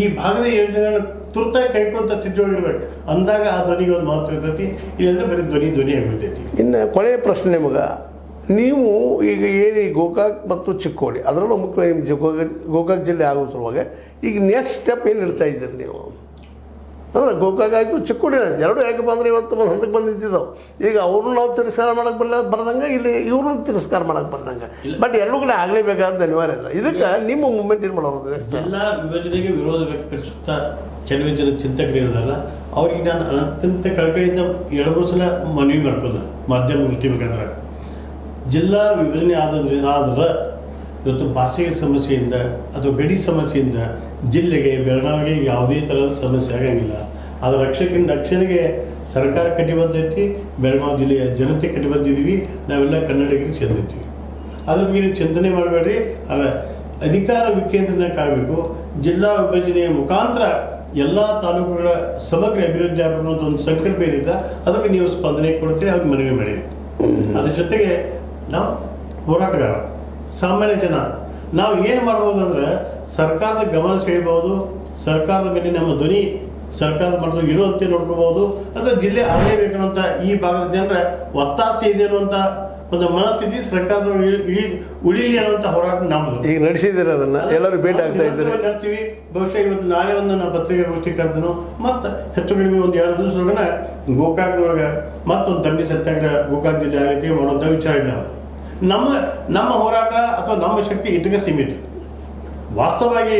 ಈ ಭಾಗದ ಯೋಜನೆಗಳನ್ನ ತುರ್ತಾಗಿ ಕೈಗೊಳ್ಳುವಂಥ ಸ್ಥಿತಿ ಒಳಗಿರ್ಬೇಕು ಅಂದಾಗ ಆ ಧ್ವನಿಗೆ ಒಂದು ಮಹತ್ವ ಇರ್ತೈತಿ. ಇಲ್ಲಾಂದ್ರೆ ಬರೀ ಧ್ವನಿ ಧ್ವನಿ ಆಗಿರ್ತೈತಿ ಇನ್ನು ಕೊನೆಯ ಪ್ರಶ್ನೆ ನಿಮಗೆ. ನೀವು ಈಗ ಏನು ಈ ಗೋಕಾಕ್ ಮತ್ತು ಚಿಕ್ಕೋಡಿ ಅದರಲ್ಲೂ ಮುಖ್ಯವಾಗಿ ನಿಮ್ಮ ಗೋಕಾಕ್ ಗೋಕಾಕ್ ಜಿಲ್ಲೆ ಆಗೋ ಸಲುವಾಗ ಈಗ ನೆಕ್ಸ್ಟ್ ಸ್ಟೆಪ್ ಏನು ಇಡ್ತಾ ಇದ್ದೀರಿ ನೀವು? ಅಂದರೆ ಗೋಕಾಕ್ ಆಯಿತು ಚಿಕ್ಕೋಡಿ ಆಯ್ತು ಎರಡು ಯಾಕಪ್ಪ ಅಂದ್ರೆ ಇವತ್ತು ಒಂದು ಹಂತಕ್ಕೆ ಬಂದು ಈಗ ಅವ್ರನ್ನ ನಾವು ತಿರಸ್ಕಾರ ಮಾಡಕ್ಕೆ ಬರಲ್ಲ ಬರ್ದಂಗೆ ಇಲ್ಲಿ ಇವ್ರನ್ನ ತಿರಸ್ಕಾರ ಮಾಡಕ್ಕೆ ಬರ್ದಂಗೆ. ಬಟ್ ಎರಡು ಕಡೆ ಆಗಲೇಬೇಕಾದ ಅನಿವಾರ್ಯ ಇದೆ ಇದಕ್ಕೆ ನಿಮ್ಮ ಮೂಮೆಂಟ್ ಏನು ಮಾಡೋದು? ಎಲ್ಲ ವಿಭಜನೆಗೆ ವಿರೋಧ ವ್ಯಕ್ತಪಡಿಸುತ್ತಾ ಕೆಲವೇ ಜನ ಚಿಂತಕರು ಇರೋದಲ್ಲ ಅವ್ರಿಗೆ ನಾನು ಅತ್ಯಂತ ಕಳಕಳಿಯಿಂದ ಎರಡು ಮೂರು ಸಲ ಮನವಿ ಮಾಡ್ಕೊಂಡೆ ಮಾಧ್ಯಮ ಮುಗಿಸ್ಬೇಕಂದ್ರೆ ಜಿಲ್ಲಾ ವಿಭಜನೆ ಆದ್ರಿಂದ ಆದ್ರೆ ಇವತ್ತು ಭಾಷೆಯ ಸಮಸ್ಯೆಯಿಂದ ಅಥವಾ ಗಡಿ ಸಮಸ್ಯೆಯಿಂದ ಜಿಲ್ಲೆಗೆ, ಬೆಳಗಾವಿಗೆ ಯಾವುದೇ ಥರದ ಸಮಸ್ಯೆ ಆಗಂಗಿಲ್ಲ. ಅದರ ರಕ್ಷಕಿನ ರಕ್ಷಣೆಗೆ ಸರ್ಕಾರ ಕಟಿಬದ್ಧ ಐತಿ ಬೆಳಗಾವಿ ಜಿಲ್ಲೆಯ ಜನತೆ ಕಟ್ಟಿಬಂದಿದ್ದೀವಿ ನಾವೆಲ್ಲ ಕನ್ನಡಿಗರಿಗೆ ಚೆಂದಿದ್ದೀವಿ ಅದ್ರ ಬಗ್ಗೆ ನೀವು ಚಿಂತನೆ ಮಾಡಬೇಡ್ರಿ. ಅಲ್ಲ, ಅಧಿಕಾರ ವಿಕೇಂದ್ರೀಕರಣಕ್ಕಾಗಬೇಕು ಜಿಲ್ಲಾ ವಿಭಜನೆಯ ಮುಖಾಂತರ ಎಲ್ಲ ತಾಲೂಕುಗಳ ಸಮಗ್ರ ಅಭಿವೃದ್ಧಿ ಆಗಬೇಕು ಅಂತ ಒಂದು ಸಂಕಲ್ಪ ಏನಿದೆ, ಅದಕ್ಕೆ ನೀವು ಸ್ಪಂದನೆ ಕೊಡ್ತೀರಿ ಅವ್ರಿಗೆ ಮನವಿ ಮಾಡಿ ಅದ್ರ ಜೊತೆಗೆ ನಾವು ಹೋರಾಟಗಾರ ಸಾಮಾನ್ಯ ಜನ. ನಾವು ಏನು ಮಾಡ್ಬೋದು ಅಂದ್ರೆ ಸರ್ಕಾರದ ಗಮನ ಸೆಳೆಯಬಹುದು ಸರ್ಕಾರದ ಮೇಲೆ ನಮ್ಮ ಧ್ವನಿ ಸರ್ಕಾರದ ಮಟ್ಟದಲ್ಲಿ ಇರುವಂತೆ ನೋಡ್ಕೋಬಹುದು ಅಥವಾ ಜಿಲ್ಲೆ ಆಗಲೇಬೇಕು ಅನ್ನುವಂಥ ಈ ಭಾಗದ ಜನರ ಒತ್ತಾಸೆ ಇದೆ ಅನ್ನುವಂಥ ಒಂದು ಮನಸ್ಥಿತಿ ಸರ್ಕಾರದವರು ಉಳಿಲಿ ಅನ್ನುವಂಥ ಹೋರಾಟ ನಮ್ಮದು ಈಗ ನಡೆಸಿದ್ದೀರಿ ಅದನ್ನು? ಎಲ್ಲರೂ ಭೇಟಿ ಆಗ್ತಾ ಇದ್ದಾರೆ. ನಡೆಸ್ತೀವಿ. ಬಹುಶಃ ಇವತ್ತು ನಾಳೆ ಒಂದು ಪತ್ರಿಕೆ ಪತ್ರಿಕಾಗೋಷ್ಠಿ ಕರೆದನು ಮತ್ತು ಹೆಚ್ಚು ಕಡಿಮೆ ಒಂದು ಎರಡು ದಿವಸದೊಳಗನ ಗೋಕಾಕ್ದೊಳಗೆ ಮತ್ತೊಂದು ದಂಡಿ ಸತ್ಯಾಗ್ರಹ ಗೋಕಾಕ್ ಜಿಲ್ಲೆ ಆಗಲಿಕ್ಕೆ ಮಾಡುವಂಥ ವಿಚಾರ ಇಲ್ಲ ನಮ್ಮ ನಮ್ಮ ಹೋರಾಟ ಅಥವಾ ನಮ್ಮ ಶಕ್ತಿ ಇದಕ್ಕೆ ಸೀಮಿತ. ವಾಸ್ತವವಾಗಿ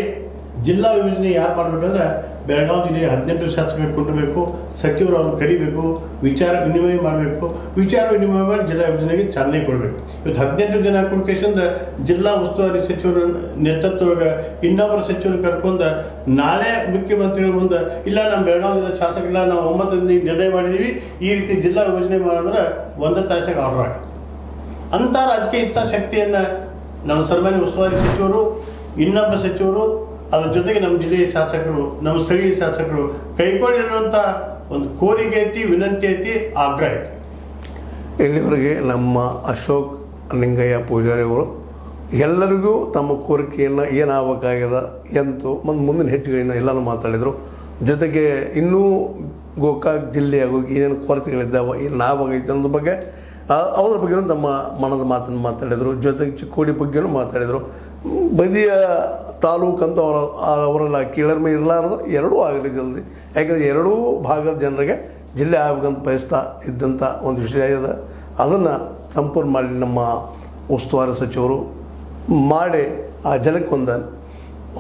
ಜಿಲ್ಲಾ ವಿಭಜನೆ ಯಾರು ಮಾಡಬೇಕಂದ್ರೆ ಬೆಳಗಾವಿ ಜಿಲ್ಲೆಯ ಹದಿನೆಂಟು ಶಾಸಕರು ಕೊಟ್ಟಬೇಕು ಸಚಿವರು ಅವ್ರನ್ನ ಕರಿಬೇಕು, ವಿಚಾರ ವಿನಿಮಯ ಮಾಡಬೇಕು, ವಿಚಾರ ವಿನಿಮಯ ಮಾಡಿ ಜಿಲ್ಲಾ ವಿಭಜನೆಗೆ ಚಾಲನೆ ಕೊಡಬೇಕು. ಇವತ್ತು ಹದಿನೆಂಟು ಜನ ಕುಡ್ಕೇಶಂದ ಜಿಲ್ಲಾ ಉಸ್ತುವಾರಿ ಸಚಿವರ ನೇತೃತ್ವದೊಳಗೆ ಇನ್ನೊಬ್ಬರು ಸಚಿವರು ಕರ್ಕೊಂಡು ನಾಳೆ ಮುಖ್ಯಮಂತ್ರಿಗಳ ಮುಂದೆ, ಇಲ್ಲ ನಮ್ಮ ಬೆಳಗಾವಿ ಜಿಲ್ಲೆ ಶಾಸಕರಿಲ್ಲ ನಾವು ಒಂಬತ್ತರಿಂದ ನಿರ್ಣಯ ಮಾಡಿದ್ದೀವಿ ಈ ರೀತಿ ಜಿಲ್ಲಾ ವಿಭಜನೆ ಮಾಡಿದ್ರೆ ಒಂದು ತಾಸಾಗ ಆರ್ಡರ್ ಆಗುತ್ತೆ ಅಂಥ ರಾಜಕೀಯ ಇಚ್ಛಾಶಕ್ತಿಯನ್ನು ನಮ್ಮ ಸನ್ಮಾನ್ಯ ಉಸ್ತುವಾರಿ ಸಚಿವರು, ಇನ್ನೊಬ್ಬ ಸಚಿವರು, ಅದರ ಜೊತೆಗೆ ನಮ್ಮ ಜಿಲ್ಲೆಯ ಶಾಸಕರು, ನಮ್ಮ ಸ್ಥಳೀಯ ಶಾಸಕರು ಕೈಗೊಂಡಿರುವಂಥ ಒಂದು ಕೋರಿಕೆ ಐತಿ, ವಿನಂತಿ ಐತಿ, ಆಗ್ರಹ ಐತಿ. ಇಲ್ಲಿವರೆಗೆ ನಮ್ಮ ಅಶೋಕ್ ಲಿಂಗಯ್ಯ ಪೂಜಾರಿ ಅವರು ಎಲ್ಲರಿಗೂ ತಮ್ಮ ಕೋರಿಕೆಯನ್ನು ಏನಾಗಬೇಕಾಗ್ಯದ ಎಂತು ಮತ್ತು ಮುಂದಿನ ಹೆಚ್ಚುಗಳನ್ನು ಎಲ್ಲರೂ ಮಾತಾಡಿದರು. ಜೊತೆಗೆ ಇನ್ನೂ ಗೋಕಾಕ್ ಜಿಲ್ಲೆ ಆಗೋಗಿ ಏನೇನು ಕೊರತೆಗಳಿದ್ದಾವೆ ಆಗೈತೆ ಅನ್ನೋದ್ರ ಬಗ್ಗೆ ಆ- ಬಗ್ಗೆಯೂ ನಮ್ಮ ಮನದ ಮಾತನ್ನು ಮಾತಾಡಿದರು, ಜೊತೆಗೆ ಚಿಕ್ಕೋಡಿ ಬಗ್ಗೆಯೂ ಮಾತಾಡಿದರು. ಬದಿಯ ತಾಲೂಕು ಅಂತ ಅವರ ಅವರೆಲ್ಲ, ಕೀಳರ್ಮೆ ಇರಲಾರ್ದು, ಎರಡೂ ಆಗಲಿ ಜಲ್ದಿ. ಯಾಕಂದರೆ ಎರಡೂ ಭಾಗದ ಜನರಿಗೆ ಜಿಲ್ಲೆ ಆಗಬೇಕಂತ ಬಯಸ್ತಾ ಇದ್ದಂಥ ಒಂದು ವಿಷಯ ಇದೆ. ಅದನ್ನು ಸಂಪೂರ್ಣ ಮಾಡಿ ನಮ್ಮ ಉಸ್ತುವಾರಿ ಸಚಿವರು ಮಾಡಿ ಆ ಜನಕ್ಕೊಂದು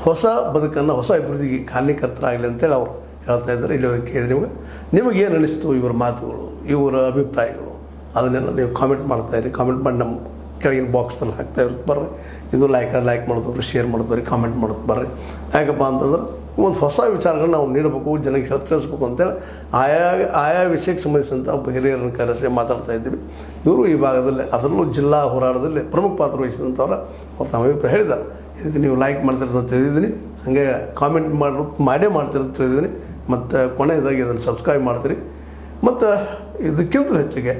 ಹೊಸ ಬದುಕನ್ನು, ಹೊಸ ಅಭಿವೃದ್ಧಿಗೆ ಕಾರಣೀಕರ್ತರಾಗಲಿ ಅಂತೇಳಿ ಅವರು ಹೇಳ್ತಾ ಇದ್ದಾರೆ. ಇಲ್ಲಿವರೆಗೆ ಕೇಳಿದ್ರೆ ನಿಮಗೆ ನಿಮಗೇನು ಅನಿಸ್ತು ಇವರ ಮಾತುಗಳು, ಇವರ ಅಭಿಪ್ರಾಯಗಳು? ಅದನ್ನೆಲ್ಲ ನೀವು ಕಾಮೆಂಟ್ ಮಾಡ್ತಾ ಇರಿ. ಕಾಮೆಂಟ್ ಮಾಡಿ ನಮ್ಮ ಕೆಳಗಿನ ಬಾಕ್ಸ್ನಲ್ಲಿ ಹಾಕ್ತಾ ಇರುತ್ತೆ ಬರ್ರಿ. ಇದು ಲೈಕ್ ಲೈಕ್ ಮಾಡೋದು ಬರ್ರಿ ಶೇರ್ ಮಾಡೋದು ಬರ್ರಿ ಕಾಮೆಂಟ್ ಮಾಡೋದು ಬರ್ರಿ. ಯಾಕಪ್ಪ ಅಂತಂದ್ರೆ ಒಂದು ಹೊಸ ವಿಚಾರಗಳನ್ನ ನಾವು ನೀಡಬೇಕು, ಜನಕ್ಕೆ ಹೇಳಿ ತಿಳಿಸ್ಬೇಕು ಅಂತೇಳಿ ಆಯಾ ಆಯಾ ವಿಷಯಕ್ಕೆ ಸಂಬಂಧಿಸಿದಂಥ ಹಿರಿಯರನ್ನು ಕರೆಸಿ ಮಾತಾಡ್ತಾ ಇದ್ದೀವಿ. ಇವರು ಈ ಭಾಗದಲ್ಲಿ, ಅದರಲ್ಲೂ ಜಿಲ್ಲಾ ಹೋರಾಟದಲ್ಲಿ ಪ್ರಮುಖ ಪಾತ್ರ ವಹಿಸಿದಂಥವ್ರ ಅವ್ರು ತಮ್ಮ ಅಭಿಪ್ರಾಯ ಹೇಳಿದ್ದಾರೆ. ಇದಕ್ಕೆ ನೀವು ಲೈಕ್ ಮಾಡ್ತಿರೋದು ಅಂತ ತಿಳಿದಿದ್ದೀನಿ. ಹಾಗೆ ಕಾಮೆಂಟ್ ಮಾಡೋ, ಮಾಡೇ ಮಾಡ್ತೀರಂತ ತಿಳಿದಿದ್ದೀನಿ. ಮತ್ತು ಕೊನೆಯದಾಗಿ ಇದನ್ನು ಸಬ್ಸ್ಕ್ರೈಬ್ ಮಾಡ್ತೀರಿ. ಮತ್ತು ಇದಕ್ಕಿಂತ ಹೆಚ್ಚಿಗೆ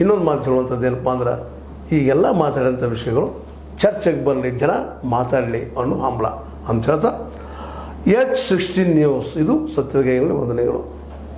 ಇನ್ನೊಂದು ಮಾತು ಹೇಳುವಂಥದ್ದು ಏನಪ್ಪ ಅಂದ್ರೆ, ಈಗೆಲ್ಲ ಮಾತಾಡೋಂಥ ವಿಷಯಗಳು ಚರ್ಚೆಗೆ ಬರಲಿ ಜನ ಮಾತಾಡಲಿ ಅನ್ನೋ ಹಂಬಲ ಅಂತ ಹೇಳ್ತಾ ಎಚ್ ಸಿಕ್ಸ್ಟೀನ್ ನ್ಯೂಸ್ ಇದು ಸತ್ಯದ ಕೈಗಳಲ್ಲಿ ವಂದನೆಗಳು.